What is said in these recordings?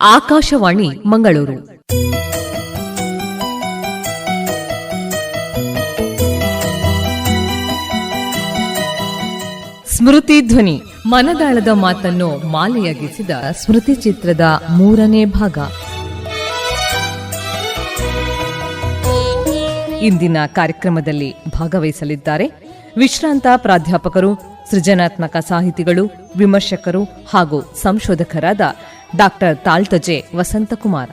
ಆಕಾಶವಾಣಿ ಮಂಗಳೂರು. ಸ್ಮೃತಿ ಧ್ವನಿ, ಮನದಾಳದ ಮಾತನ್ನು ಮಾಲೆಯಾಗಿಸಿದ ಸ್ಮೃತಿ ಚಿತ್ರದ ಮೂರನೇ ಭಾಗ. ಇಂದಿನ ಕಾರ್ಯಕ್ರಮದಲ್ಲಿ ಭಾಗವಹಿಸಲಿದ್ದಾರೆ ವಿಶ್ರಾಂತ ಪ್ರಾಧ್ಯಾಪಕರು, ಸೃಜನಾತ್ಮಕ ಸಾಹಿತಿಗಳು, ವಿಮರ್ಶಕರು ಹಾಗೂ ಸಂಶೋಧಕರಾದ ಡಾಕ್ಟರ್ ತಾಳ್ತಜೆ ವಸಂತಕುಮಾರ್.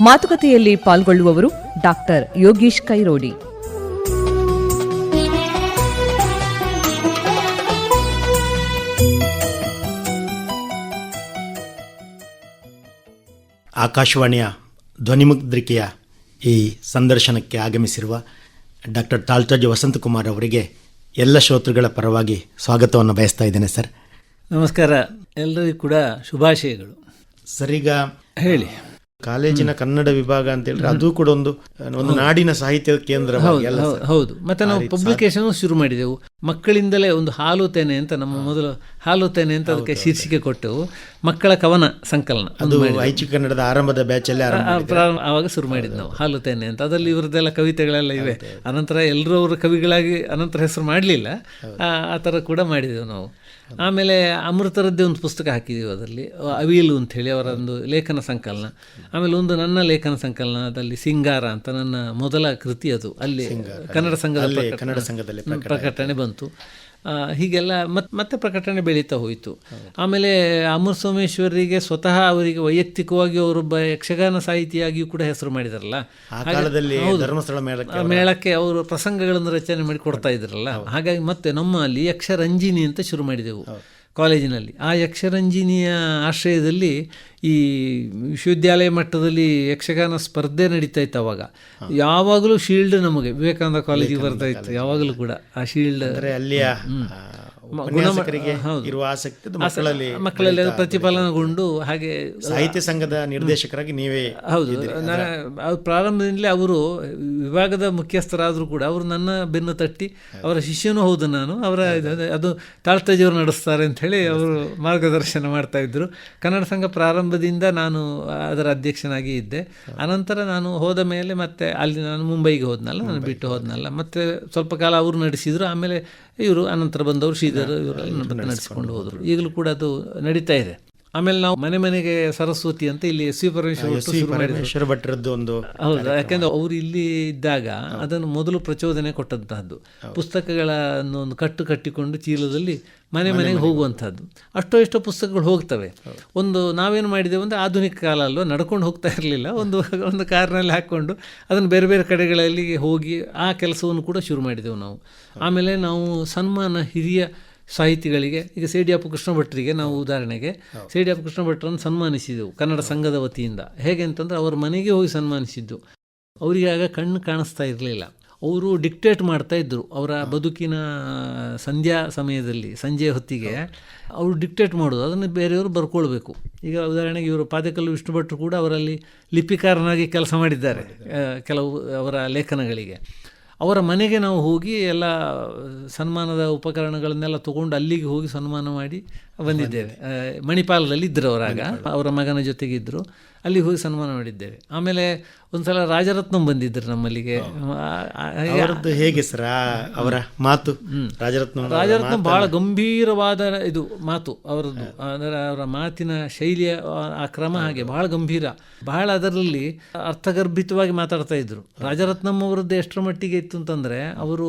ಮಾತುಕತೆಯಲ್ಲಿ ಪಾಲ್ಗೊಳ್ಳುವವರು ಡಾಕ್ಟರ್ ಯೋಗೀಶ್ ಕೈರೋಡಿ. ಆಕಾಶವಾಣಿಯ ಧ್ವನಿಮುದ್ರಿಕೆಯ ಈ ಸಂದರ್ಶನಕ್ಕೆ ಆಗಮಿಸಿರುವ ಡಾಕ್ಟರ್ ತಾಳ್ತಜ್ ವಸಂತಕುಮಾರ್ ಅವರಿಗೆ ಎಲ್ಲ ಶ್ರೋತೃಗಳ ಪರವಾಗಿ ಸ್ವಾಗತವನ್ನು ಬಯಸ್ತಾ ಇದ್ದೇನೆ ಸರ್. ನಮಸ್ಕಾರ. ಎಲ್ಲರಿಗೂ ಕೂಡ ಶುಭಾಶಯಗಳು. ಸರಿಗ? ಹೇಳಿ. ಕಾಲೇಜಿನ ಕನ್ನಡ ವಿಭಾಗ ಅಂತ ಹೇಳಿದ್ರೆ ಅದು ಕೂಡ ಒಂದು ಒಂದು ನಾಡಿನ ಸಾಹಿತ್ಯ ಕೇಂದ್ರ ಹೌದು, ಮತ್ತೆ ನಾವು ಪಬ್ಲಿಕೇಶನ್ ಶುರು ಮಾಡಿದೆವು. ಮಕ್ಕಳಿಂದಲೇ ಒಂದು ಹಾಲು ತೇನೆ ಅಂತ ನಮ್ಮ ಮೊದಲು ಹಾಲು ತೇನೆ ಅಂತ ಅದಕ್ಕೆ ಶೀರ್ಷಿಕೆ ಕೊಟ್ಟೆವು. ಮಕ್ಕಳ ಕವನ ಸಂಕಲನ ಅದು ಐಚಿ ಕನ್ನಡದ ಆರಂಭದ ಬ್ಯಾಚ್ ಪ್ರಾರಂಭ ಆವಾಗ ಶುರು ಮಾಡಿದ್ದು ನಾವು ಹಾಲು ತೇನೆ ಅಂತ. ಅದರಲ್ಲಿ ಇವರದ್ದೆಲ್ಲ ಕವಿತೆಗಳೆಲ್ಲ ಇವೆ. ಅನಂತರ ಎಲ್ಲರೂ ಅವರು ಕವಿಗಳಾಗಿ ಅನಂತರ ಹೆಸರು ಮಾಡಲಿಲ್ಲ. ಆ ಥರ ಕೂಡ ಮಾಡಿದೆವು ನಾವು. ಆಮೇಲೆ ಅಮೃತರದ್ದೇ ಒಂದು ಪುಸ್ತಕ ಹಾಕಿದ್ದೀವಿ ಅದರಲ್ಲಿ ಅವಿಲು ಅಂತ ಹೇಳಿ ಅವರ ಒಂದು ಲೇಖನ ಸಂಕಲನ. ಆಮೇಲೆ ಒಂದು ನನ್ನ ಲೇಖನ ಸಂಕಲನದಲ್ಲಿ ಸಿಂಗಾರ ಅಂತ ನನ್ನ ಮೊದಲ ಕೃತಿ ಅದು. ಅಲ್ಲಿ ಕನ್ನಡ ಸಂಘದ ಕನ್ನಡ ಸಂಘದಲ್ಲಿ ಪ್ರಕಟಣೆ ಬಂತು. ಹೀಗೆಲ್ಲ ಮತ್ತೆ ಮತ್ತೆ ಪ್ರಕಟಣೆ ಬೆಳೀತಾ ಹೋಯಿತು. ಆಮೇಲೆ ಅಮರ್ ಸೋಮೇಶ್ವರಿಗೆ ಸ್ವತಃ ಅವರಿಗೆ ವೈಯಕ್ತಿಕವಾಗಿ ಅವರೊಬ್ಬ ಯಕ್ಷಗಾನ ಸಾಹಿತಿಯಾಗಿಯೂ ಕೂಡ ಹೆಸರು ಮಾಡಿದಾರಲ್ಲ. ಧರ್ಮಸ್ಥಳ ಮೇಳಕ್ಕೆ ಮೇಳಕ್ಕೆ ಅವರು ಪ್ರಸಂಗಗಳನ್ನು ರಚನೆ ಮಾಡಿ ಕೊಡ್ತಾ ಇದ್ರಲ್ಲ. ಹಾಗಾಗಿ ಮತ್ತೆ ನಮ್ಮಲ್ಲಿ ಯಕ್ಷರಂಜಿನಿ ಅಂತ ಶುರು ಮಾಡಿದೆವು. ಕಾಲೇಜಿನಲ್ಲಿ. ಆ ಯಕ್ಷರಂಜಿನಿಯ ಆಶ್ರಯದಲ್ಲಿ ಈ ವಿಶ್ವವಿದ್ಯಾಲಯ ಮಟ್ಟದಲ್ಲಿ ಯಕ್ಷಗಾನ ಸ್ಪರ್ಧೆ ನಡೀತಾ ಇತ್ತು ಅವಾಗ. ಯಾವಾಗಲೂ ಶೀಲ್ಡ್ ನಮಗೆ. ವಿವೇಕಾನಂದ ಕಾಲೇಜಿಗೆ ಬರ್ತಾ ಇತ್ತು. ಯಾವಾಗಲೂ ಕೂಡ ಆ ಶೀಲ್ಡ್ ಅಂದರೆ ಅಲ್ಲಿಯ ಉಪನ್ಯಾಸಕರಿಗೆ ಇರುವ ಆಸಕ್ತಿ ಮಕ್ಕಳಲ್ಲಿ ಮಕ್ಕಳಲ್ಲಿ ಪ್ರತಿಫಲನಗೊಂಡು ಹಾಗೆ ಸಾಹಿತ್ಯ ಸಂಘದ ನಿರ್ದೇಶಕರಾಗಿ ನೀವೇ ಹೌದು. ಪ್ರಾರಂಭದಿಂದಲೇ ಅವರು ವಿಭಾಗದ ಮುಖ್ಯಸ್ಥರಾದರೂ ಕೂಡ ಅವರು ನನ್ನ ಬೆನ್ನು ತಟ್ಟಿ ಅವರ ಶಿಷ್ಯನೂ ಹೌದು ನಾನು. ಅವರ ಅದು ತಾಳ್ತಜಿಯವರು ನಡೆಸ್ತಾರೆ ಅಂತ ಹೇಳಿ ಅವರು ಮಾರ್ಗದರ್ಶನ ಮಾಡ್ತಾ ಇದ್ರು. ಕನ್ನಡ ಸಂಘ ಪ್ರಾರಂಭದಿಂದ ನಾನು ಅದರ ಅಧ್ಯಕ್ಷನಾಗಿ ಇದ್ದೆ. ಅನಂತರ ನಾನು ಹೋದ ಮೇಲೆ ಮತ್ತೆ ಅಲ್ಲಿ ನಾನು ಮುಂಬೈಗೆ ಹೋದ್ನಲ್ಲ ನಾನು ಬಿಟ್ಟು ಹೋದ್ನಲ್ಲ. ಮತ್ತೆ ಸ್ವಲ್ಪ ಕಾಲ ಅವರು ನಡೆಸಿದ್ರು. ಆಮೇಲೆ ಇವರು ಅನಂತರ ಬಂದವರು ಶ್ರೀಧರ್ ಇವರು ನಡೆಸಿಕೊಂಡು ಹೋದರು. ಈಗಲೂ ಕೂಡ ಅದು ನಡೀತಾ ಇದೆ. ಆಮೇಲೆ ನಾವು ಮನೆ ಮನೆಗೆ ಸರಸ್ವತಿ ಅಂತ ಇಲ್ಲಿ ಎಸ್ ಶುರು ಪರಮೇಶ್ವರ ಭಟ್ರದ್ದು ಒಂದು ಹೌದು ಯಾಕೆಂದ್ರೆ ಅವರು ಇಲ್ಲಿ ಇದ್ದಾಗ ಅದನ್ನು ಮೊದಲು ಪ್ರಚೋದನೆ ಕೊಟ್ಟಂತಹದ್ದು. ಪುಸ್ತಕಗಳನ್ನು ಒಂದು ಕಟ್ಟು ಕಟ್ಟಿಕೊಂಡು ಚೀಲದಲ್ಲಿ ಮನೆ ಮನೆಗೆ ಹೋಗುವಂಥದ್ದು ಅಷ್ಟೋ ಎಷ್ಟೋ ಪುಸ್ತಕಗಳು ಹೋಗ್ತವೆ. ಒಂದು ನಾವೇನು ಮಾಡಿದ್ದೇವೆ ಅಂದರೆ ಆಧುನಿಕ ಕಾಲ ಅಲ್ವ ನಡ್ಕೊಂಡು ಹೋಗ್ತಾ ಇರಲಿಲ್ಲ. ಒಂದು ಒಂದು ಕಾರ್ನಲ್ಲಿ ಹಾಕ್ಕೊಂಡು ಅದನ್ನು ಬೇರೆ ಬೇರೆ ಕಡೆಗಳಲ್ಲಿ ಹೋಗಿ ಆ ಕೆಲಸವನ್ನು ಕೂಡ ಶುರು ಮಾಡಿದೆವು ನಾವು. ಆಮೇಲೆ ನಾವು ಸನ್ಮಾನ ಹಿರಿಯ ಸಾಹಿತಿಗಳಿಗೆ ಈಗ ಸೇಡಿಯಪ್ಪ ಕೃಷ್ಣ ಭಟ್ರಿಗೆ ನಾವು ಉದಾಹರಣೆಗೆ ಸೇಡಿಯಪ್ಪ ಕೃಷ್ಣ ಭಟ್ರನ್ನು ಸನ್ಮಾನಿಸಿದೆವು ಕನ್ನಡ ಸಂಘದ ವತಿಯಿಂದ. ಹೇಗೆ ಅಂತಂದ್ರೆ ಅವ್ರ ಮನೆಗೆ ಹೋಗಿ ಸನ್ಮಾನಿಸಿದ್ದು. ಅವರಿಗೆ ಆಗ ಕಣ್ಣು ಕಾಣಿಸ್ತಾ ಇರಲಿಲ್ಲ. ಅವರು ಡಿಕ್ಟೇಟ್ ಮಾಡ್ತಾ ಇದ್ದರು. ಅವರ ಬದುಕಿನ ಸಂಧ್ಯಾ ಸಮಯದಲ್ಲಿ ಸಂಜೆ ಹೊತ್ತಿಗೆ ಅವರು ಡಿಕ್ಟೇಟ್ ಮಾಡೋದು ಅದನ್ನು ಬೇರೆಯವರು ಬರ್ಕೊಳ್ಬೇಕು. ಈಗ ಉದಾಹರಣೆಗೆ ಇವರು ಪಾದಕಲ್ಲು ವಿಷ್ಣು ಭಟ್ರು ಕೂಡ ಅವರಲ್ಲಿ ಲಿಪಿಕಾರನಾಗಿ ಕೆಲಸ ಮಾಡಿದ್ದಾರೆ ಕೆಲವು ಅವರ ಲೇಖನಗಳಿಗೆ. ಅವರ ಮನೆಗೆ ನಾವು ಹೋಗಿ ಎಲ್ಲ ಸನ್ಮಾನದ ಉಪಕರಣಗಳನ್ನೆಲ್ಲ ತೊಗೊಂಡು ಅಲ್ಲಿಗೆ ಹೋಗಿ ಸನ್ಮಾನ ಮಾಡಿ ಬಂದಿದ್ದೇವೆ. ಮಣಿಪಾಲದಲ್ಲಿ ಇದ್ದರು ಅವರಾಗ ಅವರ ಮಗನ ಜೊತೆಗಿದ್ದರು ಅಲ್ಲಿ ಹೋಗಿ ಸನ್ಮಾನ ಮಾಡಿದ್ದೇವೆ. ಆಮೇಲೆ ಒಂದ್ಸಲ ರಾಜರತ್ನಂ ಬಂದಿದ್ದರು ನಮ್ಮಲ್ಲಿಗೆ. ಹಾಗೆ ಸರ್? ಅವರ ಮಾತು? ರಾಜರತ್ನ ರಾಜರತ್ನ ಬಹಳ ಗಂಭೀರವಾದ ಇದು ಮಾತು ಅವರದ್ದು. ಅಂದರೆ ಅವರ ಮಾತಿನ ಶೈಲಿಯ ಆ ಕ್ರಮ ಹಾಗೆ ಬಹಳ ಗಂಭೀರ. ಬಹಳ ಅದರಲ್ಲಿ ಅರ್ಥಗರ್ಭಿತವಾಗಿ ಮಾತಾಡ್ತಾ ಇದ್ರು. ರಾಜರತ್ನಂ ಅವರದ್ದು ಎಷ್ಟರ ಮಟ್ಟಿಗೆ ಇತ್ತು ಅಂತಂದ್ರೆ ಅವರು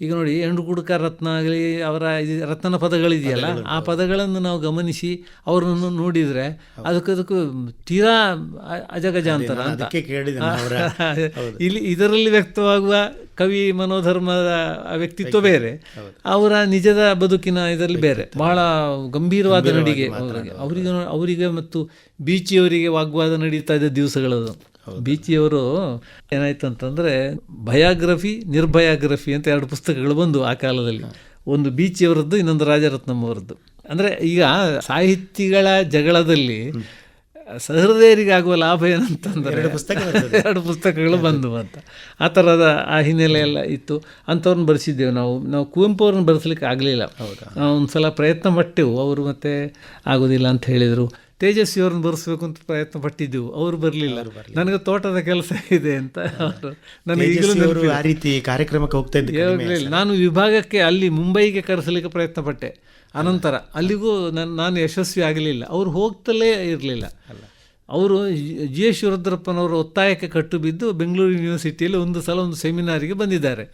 ಈಗ ನೋಡಿ ಎಂಡು ಕುಡುಕ ರತ್ನ ಆಗಲಿ ಅವರ ಇದು ರತ್ನ ಪದಗಳಿದೆಯಲ್ಲ ಆ ಪದಗಳನ್ನು ನಾವು ಗಮನಿಸಿ ಅವರನ್ನು ನೋಡಿದರೆ ಅದಕ್ಕದಕ್ಕೂ ತೀರಾ ಅಜಗಜ ಅಜಗಜಾಂತರ ಅಂತ. ಅದಕ್ಕೆ ಕೇಳಿದೆ ಅವರ. ಇಲ್ಲಿ ಇದರಲ್ಲಿ ವ್ಯಕ್ತವಾಗುವ ಕವಿ ಮನೋಧರ್ಮದ ವ್ಯಕ್ತಿತ್ವ ಬೇರೆ. ಅವರ ನಿಜದ ಬದುಕಿನ ಇದರಲ್ಲಿ ಬೇರೆ. ಬಹಳ ಗಂಭೀರವಾದ ನಡಿಗೆ. ಅವರಿಗೆ ಅವರಿಗೆ ಅವರಿಗೆ ಮತ್ತು ಬೀಚಿಯವರಿಗೆ ವಾಗ್ವಾದ ನಡೀತಾ ಇದ್ದ ದಿವಸಗಳದು. ಬೀಚಿಯವರು ಏನಾಯ್ತು ಅಂತಂದ್ರೆ ಭಯಾಗ್ರಫಿ ನಿರ್ಭಯಾಗ್ರಫಿ ಅಂತ ಎರಡು ಪುಸ್ತಕಗಳು ಬಂದು ಆ ಕಾಲದಲ್ಲಿ. ಒಂದು ಬೀಚಿಯವರದ್ದು ಇನ್ನೊಂದು ರಾಜರತ್ನಂ ಅವರದ್ದು ಅಂದ್ರೆ ಈಗ ಸಾಹಿತಿಗಳ ಜಗಳದಲ್ಲಿ ಸಹೃದಯರಿಗಾಗುವ ಲಾಭ ಏನಂತಂದರೆ ಎರಡು ಪುಸ್ತಕ ಎರಡು ಪುಸ್ತಕಗಳು ಬಂದು ಅಂತ. ಆ ಥರದ ಆ ಹಿನ್ನೆಲೆ ಎಲ್ಲ ಇತ್ತು. ಅಂಥವ್ರನ್ನ ಬರೆಸಿದ್ದೆವು ನಾವು. ನಾವು ಕುವೆಂಪು ಅವ್ರನ್ನ ಬರೆಸ್ಲಿಕ್ಕೆ ಆಗಲಿಲ್ಲ. ನಾವು ಒಂದು ಸಲ ಪ್ರಯತ್ನ ಪಟ್ಟೆವು. ಅವರು ಮತ್ತೆ ಆಗೋದಿಲ್ಲ ಅಂತ ಹೇಳಿದರು. ತೇಜಸ್ವಿ ಅವ್ರನ್ನ ಬರೆಸ್ಬೇಕು ಅಂತ ಪ್ರಯತ್ನ ಪಟ್ಟಿದ್ದೆವು. ಅವರು ಬರಲಿಲ್ಲ. ನನಗೆ ತೋಟದ ಕೆಲಸ ಇದೆ ಅಂತ ಅವರು ನನಗೆ ಆ ರೀತಿ ಕಾರ್ಯಕ್ರಮಕ್ಕೆ ಹೋಗ್ತಾ ಇದ್ದ ನಾನು ವಿಭಾಗಕ್ಕೆ ಅಲ್ಲಿ ಮುಂಬೈಗೆ ಕರೆಸಲಿಕ್ಕೆ ಪ್ರಯತ್ನ ಪಟ್ಟೆ. ಅನಂತರ ಅಲ್ಲಿಗೂ ನಾನು ನಾನು ಯಶಸ್ವಿ ಆಗಲಿಲ್ಲ. ಅವ್ರು ಹೋಗ್ತಲೇ ಇರಲಿಲ್ಲ. ಅವರು ಜಿ ಎಸ್ ಶಿವರುದ್ರಪ್ಪನವರ ಒತ್ತಾಯಕ್ಕೆ ಕಟ್ಟು ಬಿದ್ದು ಬೆಂಗಳೂರು ಯೂನಿವರ್ಸಿಟಿಯಲ್ಲಿ ಒಂದು ಸಲ ಒಂದು ಸೆಮಿನಾರಿಗೆ ಬಂದಿದ್ದಾರೆ.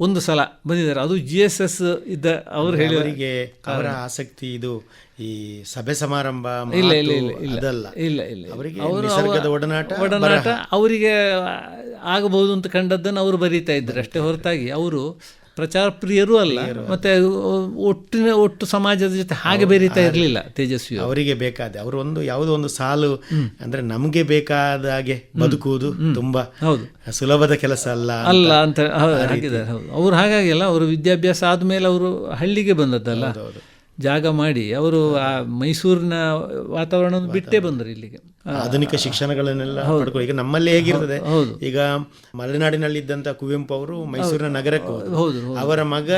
ಒಂದು ಸಲ ಬಂದಿದ್ದಾರೆ. ಅದು ಜಿ ಎಸ್ ಎಸ್ ಇದ್ದ ಅವರು ಹೇಳಿ ಅವರಿಗೆ ಅವರ ಆಸಕ್ತಿ ಇದು. ಈ ಸಭೆ ಸಮಾರಂಭ ಇಲ್ಲ ಇಲ್ಲ ಇಲ್ಲ ಇಲ್ಲ. ಇಲ್ಲ ಇಲ್ಲ ಅವರಿಗೆ ಅವರು ಒಡನಾಟ ಒಡನಾಟ ಅವರಿಗೆ ಆಗಬಹುದು ಅಂತ ಕಂಡದ್ದನ್ನು ಅವರು ಬರೀತಾ ಇದ್ದಾರೆ ಅಷ್ಟೇ ಹೊರತಾಗಿ. ಅವರು ಪ್ರಚಾರ ಪ್ರಿಯರೂ ಅಲ್ಲ ಮತ್ತೆ ಒಟ್ಟಿನ ಒಟ್ಟು ಸಮಾಜದ ಜೊತೆ ಹಾಗೆ ಬೆರೀತಾ ಇರಲಿಲ್ಲ ತೇಜಸ್ವಿ ಅವರಿಗೆ ಬೇಕಾದ. ಅವರು ಒಂದು ಯಾವುದೋ ಒಂದು ಸಾಲು ಅಂದ್ರೆ ನಮಗೆ ಬೇಕಾದ ಹಾಗೆ ಬದುಕುವುದು ತುಂಬಾ ಹೌದು. ಸುಲಭದ ಕೆಲಸ ಅಲ್ಲ ಅಲ್ಲ ಅಂತ ಹೌದು ಅವ್ರು ಹಾಗಾಗಿ ಅಲ್ಲ ಅವರು ವಿದ್ಯಾಭ್ಯಾಸ ಆದ್ಮೇಲೆ ಅವರು ಹಳ್ಳಿಗೆ ಬಂದದ್ದಲ್ಲ. ಜಾಗ ಮಾಡಿ ಅವರು ಆ ಮೈಸೂರಿನ ವಾತಾವರಣವನ್ನು ಬಿಟ್ಟೇ ಬಂದರು ಇಲ್ಲಿಗೆ. ಆಧುನಿಕ ಶಿಕ್ಷಣಗಳನ್ನೆಲ್ಲ ಈಗ ನಮ್ಮಲ್ಲಿ ಹೇಗಿರ್ತದೆ. ಈಗ ಮಲೆನಾಡಿನಲ್ಲಿ ಇದ್ದಂತ ಕುವೆಂಪು ಅವರು ಮೈಸೂರಿನ ನಗರಕ್ಕೆ. ಹೌದು ಅವರ ಮಗ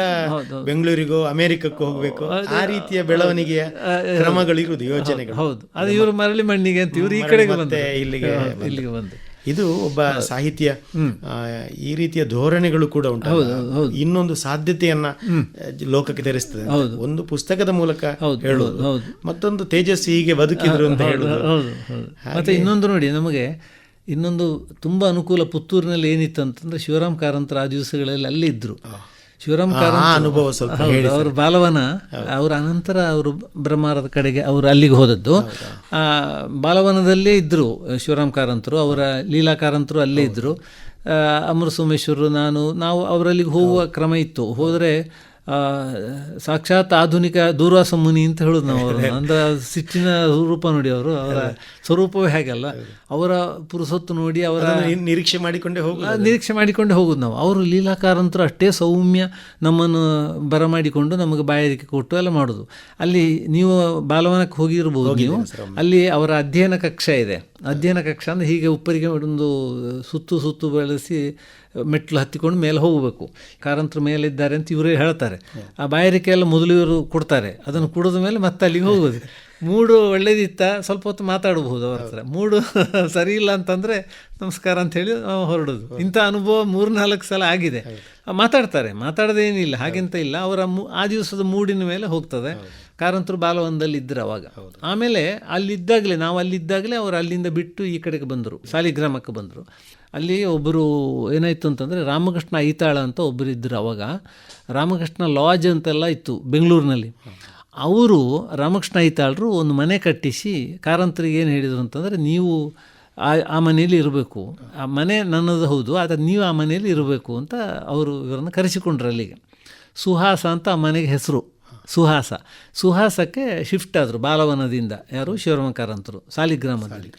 ಬೆಂಗಳೂರಿಗೋ ಅಮೆರಿಕಕ್ಕೂ ಹೋಗ್ಬೇಕು. ಆ ರೀತಿಯ ಬೆಳವಣಿಗೆಯ ಕ್ರಮಗಳಿರುವುದು ಯೋಜನೆಗಳು. ಹೌದು. ಅದು ಇವರು ಮರಳಿ ಮಣ್ಣಿಗೆ ಅಂತ ಇವರು ಈ ಕಡೆಗೆ ಮತ್ತೆ ಇಲ್ಲಿಗೆ ಇಲ್ಲಿಗೆ ಬಂದು ಇದು ಒಬ್ಬ ಸಾಹಿತ್ಯ ಈ ರೀತಿಯ ಧೋರಣೆಗಳು ಕೂಡ ಉಂಟು ಇನ್ನೊಂದು ಸಾಧ್ಯತೆಯನ್ನ ಲೋಕಕ್ಕೆ ತೆರೆಸ್ತದೆ. ಒಂದು ಪುಸ್ತಕದ ಮೂಲಕ ಹೇಳುವುದು. ಮತ್ತೊಂದು ತೇಜಸ್ವಿ ಹೀಗೆ ಬದುಕಿದ್ರು ಅಂತ ಹೇಳುದು ಮತ್ತೆ ಇನ್ನೊಂದು ನೋಡಿ ನಮಗೆ ಇನ್ನೊಂದು ತುಂಬ ಅನುಕೂಲ ಪುತ್ತೂರಿನಲ್ಲಿ ಏನಿತ್ತು ಅಂತಂದ್ರೆ ಶಿವರಾಮ್ ಕಾರಂತರ ಆ ದಿವಸಗಳಲ್ಲಿ ಅಲ್ಲೇ ಇದ್ರು ಶಿವರಾಮ್ ಅನುಭವ ಸ್ವಲ್ಪ ಅವ್ರ ಬಾಲವನ ಅವರ ಅನಂತರ ಅವರು ಬ್ರಹ್ಮಾರದ ಕಡೆಗೆ ಅವರು ಅಲ್ಲಿಗೆ ಹೋದದ್ದು. ಆ ಬಾಲವನದಲ್ಲೇ ಇದ್ದರು ಶಿವರಾಮ್ ಕಾರಂತರು ಅವರ ಲೀಲಾ ಕಾರಂತರು ಅಲ್ಲೇ ಇದ್ದರು ಅಮೃತ ಸೋಮೇಶ್ವರರು ನಾನು ನಾವು ಅವರಲ್ಲಿಗೆ ಹೋಗುವ ಕ್ರಮ ಇತ್ತು. ಹೋದರೆ ಆ, ಸಾಕ್ಷಾತ್ ಆಧುನಿಕ ದೂರ್ವಾಸ ಮುನಿ ಅಂತ ಹೇಳೋದು ನಾವು. ಅಂದ್ರೆ ಸಿಟ್ಟಿನ ರೂಪ ನೋಡಿ ಅವರು ಅವರ ಸ್ವರೂಪವೇ ಹಾಗಲ್ಲ. ಅವರ ಪುರುಸೊತ್ತು ನೋಡಿ ಅವರ ನಿರೀಕ್ಷೆ ಮಾಡಿಕೊಂಡೇ ಹೋಗ ನಿರೀಕ್ಷೆ ಮಾಡಿಕೊಂಡೇ ಹೋಗೋದು ನಾವು. ಅವರು ಲೀಲಾಕಾರಂತರು ಅಷ್ಟೇ ಸೌಮ್ಯ ನಮ್ಮನ್ನು ಬರಮಾಡಿಕೊಂಡು ನಮಗೆ ಬಾಯಾರಿಕೆ ಕೊಟ್ಟು ಎಲ್ಲ ಮಾಡೋದು. ಅಲ್ಲಿ ನೀವು ಬಾಲವನಕ್ಕೆ ಹೋಗಿರ್ಬೋದು ನೀವು. ಅಲ್ಲಿ ಅವರ ಅಧ್ಯಯನ ಕಕ್ಷ ಇದೆ. ಅಧ್ಯಯನ ಕಕ್ಷ ಅಂದರೆ ಹೀಗೆ ಉಪ್ಪರಿಗೆ ಒಂದು ಸುತ್ತು ಸುತ್ತು ಬೆಳೆಸಿ ಮೆಟ್ಲು ಹತ್ತಿಕೊಂಡು ಮೇಲೆ ಹೋಗಬೇಕು. ಕಾರಂತರು ಮೇಲಿದ್ದಾರೆ ಅಂತ ಇವರೇ ಹೇಳ್ತಾರೆ. ಆ ಬಾಯಾರಿಕೆ ಎಲ್ಲ ಮೊದಲು ಇವರು ಕೊಡ್ತಾರೆ. ಅದನ್ನು ಕುಡಿದ ಮೇಲೆ ಮತ್ತೆ ಅಲ್ಲಿಗೆ ಹೋಗೋದು. ಮೂಡು ಒಳ್ಳೇದಿತ್ತ ಸ್ವಲ್ಪ ಹೊತ್ತು ಮಾತಾಡಬಹುದು ಅವ್ರ ಹತ್ರ. ಮೂಡು ಸರಿ ಇಲ್ಲ ಅಂತಂದರೆ ನಮಸ್ಕಾರ ಅಂತ ಹೇಳಿ ನಾವು ಹೊರಡೋದು. ಇಂಥ ಅನುಭವ ಮೂರು ನಾಲ್ಕು ಸಲ ಆಗಿದೆ. ಮಾತಾಡ್ತಾರೆ ಮಾತಾಡೋದೇನಿಲ್ಲ ಹಾಗೆಂತ ಇಲ್ಲ. ಅವರ ಆ ದಿವಸದ ಮೂಡಿನ ಮೇಲೆ ಹೋಗ್ತದೆ. ಕಾರಂತರು ಬಾಲವನದಲ್ಲಿ ಇದ್ರು ಅವಾಗ. ಆಮೇಲೆ ಅಲ್ಲಿದ್ದಾಗಲೇ ನಾವು ಅಲ್ಲಿದ್ದಾಗಲೇ ಅವರು ಅಲ್ಲಿಂದ ಬಿಟ್ಟು ಈ ಕಡೆಗೆ ಬಂದರು ಸಾಲಿಗ್ರಾಮಕ್ಕೆ ಬಂದರು. ಅಲ್ಲಿ ಒಬ್ಬರು ಏನಾಯಿತು ಅಂತಂದರೆ ರಾಮಕೃಷ್ಣ ಐತಾಳ ಅಂತ ಒಬ್ಬರು ಇದ್ದರು ಅವಾಗ. ರಾಮಕೃಷ್ಣ ಲಾಜ್ ಅಂತೆಲ್ಲ ಇತ್ತು ಬೆಂಗಳೂರಿನಲ್ಲಿ. ಅವರು ರಾಮಕೃಷ್ಣ ಐತಾಳರು ಒಂದು ಮನೆ ಕಟ್ಟಿಸಿ ಕಾರಂತರಿಗೆ ಏನು ಹೇಳಿದರು ಅಂತಂದರೆ ನೀವು ಆ ಆ ಮನೆಯಲ್ಲಿ ಇರಬೇಕು. ಆ ಮನೆ ನನ್ನದು ಹೌದು, ಆದರೆ ನೀವು ಆ ಮನೆಯಲ್ಲಿ ಇರಬೇಕು ಅಂತ ಅವರು ಇವರನ್ನು ಕರೆಸಿಕೊಂಡ್ರು ಅಲ್ಲಿಗೆ. ಸುಹಾಸ ಅಂತ ಆ ಮನೆಗೆ ಹೆಸರು, ಸುಹಾಸ. ಸುಹಾಸಕ್ಕೆ ಶಿಫ್ಟ್ ಆದರು ಬಾಲವನದಿಂದ, ಯಾರು ಶಿವರಾಮ ಕಾರಂತರು ಸಾಲಿಗ್ರಾಮದಲ್ಲಿ.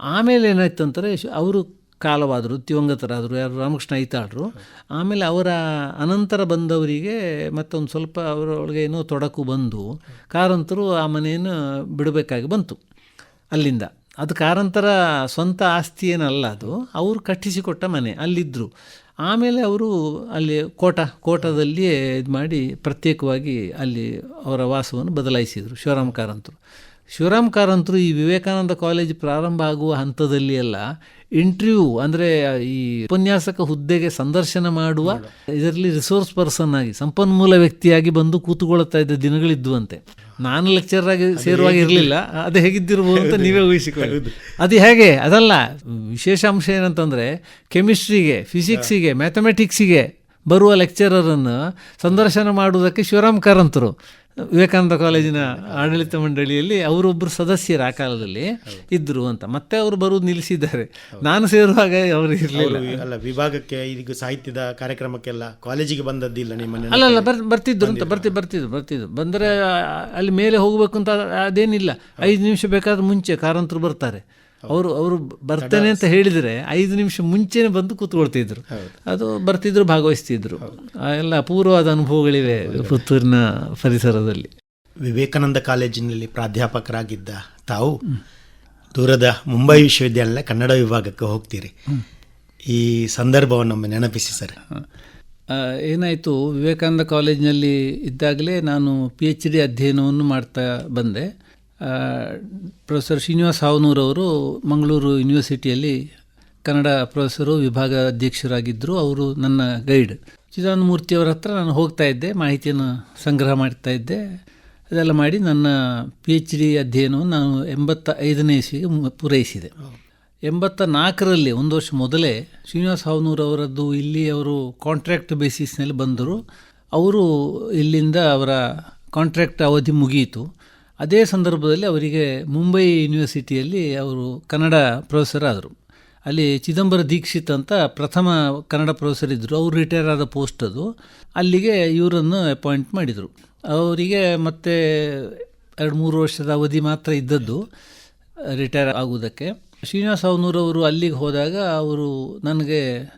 ಆಮೇಲೆ ಏನಾಯ್ತು ಅಂತಾರೆ ಅವರು ಕಾಲವಾದರು, ದಿವಂಗತರಾದರು, ಯಾರು ರಾಮಕೃಷ್ಣ ಐತಾಳರು ಆಮೇಲೆ ಅವರ ಅನಂತರ ಬಂದವರಿಗೆ ಮತ್ತೊಂದು ಸ್ವಲ್ಪ ಅವರೊಳಗೆ ಏನೋ ತೊಡಕು ಬಂದು ಕಾರಂತರು ಆ ಮನೆಯನ್ನು ಬಿಡಬೇಕಾಗಿ ಬಂತು ಅಲ್ಲಿಂದ. ಅದು ಕಾರಂತರ ಸ್ವಂತ ಆಸ್ತಿ ಏನಲ್ಲ ಅದು, ಅವರು ಕಟ್ಟಿಸಿಕೊಟ್ಟ ಮನೆ ಅಲ್ಲಿದ್ದರು ಆಮೇಲೆ ಅವರು ಅಲ್ಲಿ ಕೋಟ, ಕೋಟದಲ್ಲಿಯೇ ಇದು ಮಾಡಿ ಪ್ರತ್ಯೇಕವಾಗಿ ಅಲ್ಲಿ ಅವರ ವಾಸವನ್ನು ಬದಲಾಯಿಸಿದರು ಶಿವರಾಮ್ ಕಾರಂತರು ಶಿವರಾಮ್ ಕಾರಂತರು ಈ ವಿವೇಕಾನಂದ ಕಾಲೇಜ್ ಪ್ರಾರಂಭ ಆಗುವ ಹಂತದಲ್ಲಿ ಎಲ್ಲ ಇಂಟರ್ವ್ಯೂ ಅಂದರೆ ಈ ಉಪನ್ಯಾಸಕ ಹುದ್ದೆಗೆ ಸಂದರ್ಶನ ಮಾಡುವ ಇದರಲ್ಲಿ ರಿಸೋರ್ಸ್ ಪರ್ಸನ್ ಆಗಿ ಸಂಪನ್ಮೂಲ ವ್ಯಕ್ತಿಯಾಗಿ ಬಂದು ಕೂತುಕೊಳ್ತಾ ಇದ್ದ ದಿನಗಳಿದ್ದುವಂತೆ. ನಾನು ಲೆಕ್ಚರ್ ಆಗಿ ಸೇರುವಾಗ ಇರಲಿಲ್ಲ. ಅದು ಹೇಗಿದ್ದಿರ್ಬೋದು ಅಂತ ನೀವೇ ಊಹಿಸಿಕೊಳ್ಳಿ. ಅದು ಹೇಗೆ? ಅದಲ್ಲ ವಿಶೇಷ ಅಂಶ ಏನಂತಂದರೆ ಕೆಮಿಸ್ಟ್ರಿಗೆ ಫಿಸಿಕ್ಸಿಗೆ ಮ್ಯಾಥಮೆಟಿಕ್ಸಿಗೆ ಬರುವ ಲೆಕ್ಚರರನ್ನು ಸಂದರ್ಶನ ಮಾಡುವುದಕ್ಕೆ ಶಿವರಾಮ್ ಕಾರಂತರು. ವಿವೇಕಾನಂದ ಕಾಲೇಜಿನ ಆಡಳಿತ ಮಂಡಳಿಯಲ್ಲಿ ಅವರೊಬ್ಬರು ಸದಸ್ಯರು ಆ ಕಾಲದಲ್ಲಿ ಇದ್ದರು ಅಂತ. ಮತ್ತೆ ಅವರು ಬರುವುದು ನಿಲ್ಲಿಸಿದ್ದಾರೆ. ನಾನು ಸೇರುವಾಗ ಅವರು ಇರಲಿಲ್ಲ. ಅಲ್ಲ ವಿಭಾಗಕ್ಕೆ ಈಗ ಸಾಹಿತ್ಯದ ಕಾರ್ಯಕ್ರಮಕ್ಕೆಲ್ಲ ಕಾಲೇಜಿಗೆ ಬಂದದ್ದಿಲ್ಲ ನಿಮ್ಮನ್ನ ಅಲ್ಲ ಅಲ್ಲ ಬರ್ ಬರ್ತಿದ್ರು ಅಂತ ಬರ್ತಿ ಬರ್ತಿದ್ರು ಬರ್ತಿದ್ರು. ಬಂದರೆ ಅಲ್ಲಿ ಮೇಲೆ ಹೋಗಬೇಕು ಅಂತ ಅದೇನಿಲ್ಲ. ಐದು ನಿಮಿಷ ಬೇಕಾದ್ರೆ ಮುಂಚೆ ಕಾರಂತರು ಬರ್ತಾರೆ. ಅವರು ಅವರು ಬರ್ತೇನೆ ಅಂತ ಹೇಳಿದರೆ ಐದು ನಿಮಿಷ ಮುಂಚೆನೆ ಬಂದು ಕೂತ್ಕೊಳ್ತಿದ್ರು. ಅದು ಬರ್ತಿದ್ರು ಭಾಗವಹಿಸ್ತಿದ್ರು. ಆ ಎಲ್ಲ ಅಪೂರ್ವವಾದ ಅನುಭವಗಳಿವೆ ಪುತ್ತೂರಿನ ಪರಿಸರದಲ್ಲಿ. ವಿವೇಕಾನಂದ ಕಾಲೇಜಿನಲ್ಲಿ ಪ್ರಾಧ್ಯಾಪಕರಾಗಿದ್ದ ತಾವು ದೂರದ ಮುಂಬೈ ವಿಶ್ವವಿದ್ಯಾಲಯ ಕನ್ನಡ ವಿಭಾಗಕ್ಕೆ ಹೋಗ್ತೀರಿ. ಈ ಸಂದರ್ಭವನ್ನೊಮ್ಮೆ ನೆನಪಿಸಿ ಸರ್. ಏನಾಯಿತು? ವಿವೇಕಾನಂದ ಕಾಲೇಜಿನಲ್ಲಿ ಇದ್ದಾಗಲೇ ನಾನು ಪಿ ಎಚ್ ಡಿ ಅಧ್ಯಯನವನ್ನು ಮಾಡ್ತಾ ಬಂದೆ. ಪ್ರೊಫೆಸರ್ ಶ್ರೀನಿವಾಸ್ ಹಾವನೂರವರು ಮಂಗಳೂರು ಯೂನಿವರ್ಸಿಟಿಯಲ್ಲಿ ಕನ್ನಡ ಪ್ರೊಫೆಸರು, ವಿಭಾಗ ಅಧ್ಯಕ್ಷರಾಗಿದ್ದರು. ಅವರು ನನ್ನ ಗೈಡ್. ಚಿದಾನಂದ ಮೂರ್ತಿಯವರ ಹತ್ರ ನಾನು ಹೋಗ್ತಾ ಇದ್ದೆ, ಮಾಹಿತಿಯನ್ನು ಸಂಗ್ರಹ ಮಾಡ್ತಾ ಇದ್ದೆ. ಅದೆಲ್ಲ ಮಾಡಿ ನನ್ನ ಪಿ ಎಚ್ ಡಿ ಅಧ್ಯಯನವನ್ನು ನಾನು ಎಂಬತ್ತ ಐದನೇ ಇಸ್ವಿಗೆ ಪೂರೈಸಿದೆ. ಎಂಬತ್ತ ನಾಲ್ಕರಲ್ಲಿ ಒಂದು ವರ್ಷ ಮೊದಲೇ ಶ್ರೀನಿವಾಸ್ ಹಾವನೂರವರದ್ದು ಇಲ್ಲಿ ಅವರು ಕಾಂಟ್ರಾಕ್ಟ್ ಬೇಸಿಸ್ನಲ್ಲಿ ಬಂದರು. ಅವರು ಇಲ್ಲಿಂದ ಅವರ ಕಾಂಟ್ರಾಕ್ಟ್ ಅವಧಿ ಮುಗಿಯಿತು. ಅದೇ ಸಂದರ್ಭದಲ್ಲಿ ಅವರಿಗೆ ಮುಂಬೈ ಯೂನಿವರ್ಸಿಟಿಯಲ್ಲಿ ಅವರು ಕನ್ನಡ ಪ್ರೊಫೆಸರ್ ಆದರು ಅಲ್ಲಿ ಚಿದಂಬರ ದೀಕ್ಷಿತ್ ಅಂತ ಪ್ರಥಮ ಕನ್ನಡ ಪ್ರೊಫೆಸರ್ ಇದ್ದರು. ಅವರು ರಿಟೈರ್ ಆದ ಪೋಸ್ಟ್ ಅದು. ಅಲ್ಲಿಗೆ ಇವರನ್ನು ಅಪಾಯಿಂಟ್ ಮಾಡಿದರು. ಅವರಿಗೆ ಮತ್ತೆ ಎರಡು ಮೂರು ವರ್ಷದ ಅವಧಿ ಮಾತ್ರ ಇದ್ದದ್ದು, ರಿಟೈರ್ ಆಗುವುದಕ್ಕೆ. ಶ್ರೀನಿವಾಸ ಅವನೂರವರು ಅಲ್ಲಿಗೆ ಹೋದಾಗ ಅವರು ನನಗೆ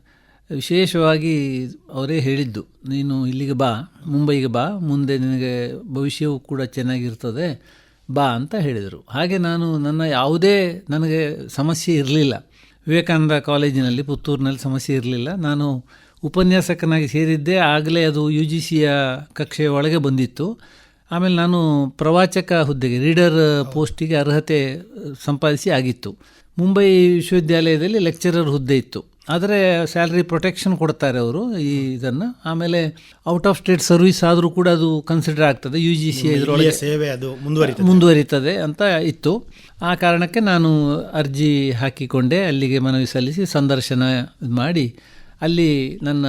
ವಿಶೇಷವಾಗಿ ಅವರೇ ಹೇಳಿದ್ದು, ನೀನು ಇಲ್ಲಿಗೆ ಬಾ, ಮುಂಬೈಗೆ ಬಾ, ಮುಂದೆ ನಿನಗೆ ಭವಿಷ್ಯವೂ ಕೂಡ ಚೆನ್ನಾಗಿರ್ತದೆ, ಬಾ ಅಂತ ಹೇಳಿದರು. ಹಾಗೆ ನಾನು ನನ್ನ ಯಾವುದೇ ನನಗೆ ಸಮಸ್ಯೆ ಇರಲಿಲ್ಲ. ವಿವೇಕಾನಂದ ಕಾಲೇಜಿನಲ್ಲಿ, ಪುತ್ತೂರಿನಲ್ಲಿ ಸಮಸ್ಯೆ ಇರಲಿಲ್ಲ. ನಾನು ಉಪನ್ಯಾಸಕನಾಗಿ ಸೇರಿದ್ದೆ ಆಗಲೇ ಅದು ಯು ಜಿ ಸಿಯ ಕಕ್ಷೆಯ ಒಳಗೆ ಬಂದಿತ್ತು. ಆಮೇಲೆ ನಾನು ಪ್ರವಾಚಕ ಹುದ್ದೆಗೆ, ರೀಡರ್ ಪೋಸ್ಟಿಗೆ ಅರ್ಹತೆ ಸಂಪಾದಿಸಿ ಆಗಿತ್ತು. ಮುಂಬೈ ವಿಶ್ವವಿದ್ಯಾಲಯದಲ್ಲಿ ಲೆಕ್ಚರರ್ ಹುದ್ದೆ ಇತ್ತು. ಆದರೆ ಸ್ಯಾಲ್ರಿ ಪ್ರೊಟೆಕ್ಷನ್ ಕೊಡ್ತಾರೆ ಅವರು ಈ ಇದನ್ನು. ಆಮೇಲೆ ಔಟ್ ಆಫ್ ಸ್ಟೇಟ್ ಸರ್ವಿಸ್ ಆದರೂ ಕೂಡ ಅದು ಕನ್ಸಿಡರ್ ಆಗ್ತದೆ. ಯು ಜಿ ಸಿ ಇದರೊಳಗೆ ಸೇವೆ ಅದು ಮುಂದುವರಿತದೆ. ಮುಂದುವರಿತದೆ ಅಂತ ಇತ್ತು. ಆ ಕಾರಣಕ್ಕೆ ನಾನು ಅರ್ಜಿ ಹಾಕಿಕೊಂಡೆ. ಅಲ್ಲಿಗೆ ಮನವಿ ಸಲ್ಲಿಸಿ ಸಂದರ್ಶನ ಇದ್ ಮಾಡಿ ಅಲ್ಲಿ ನನ್ನ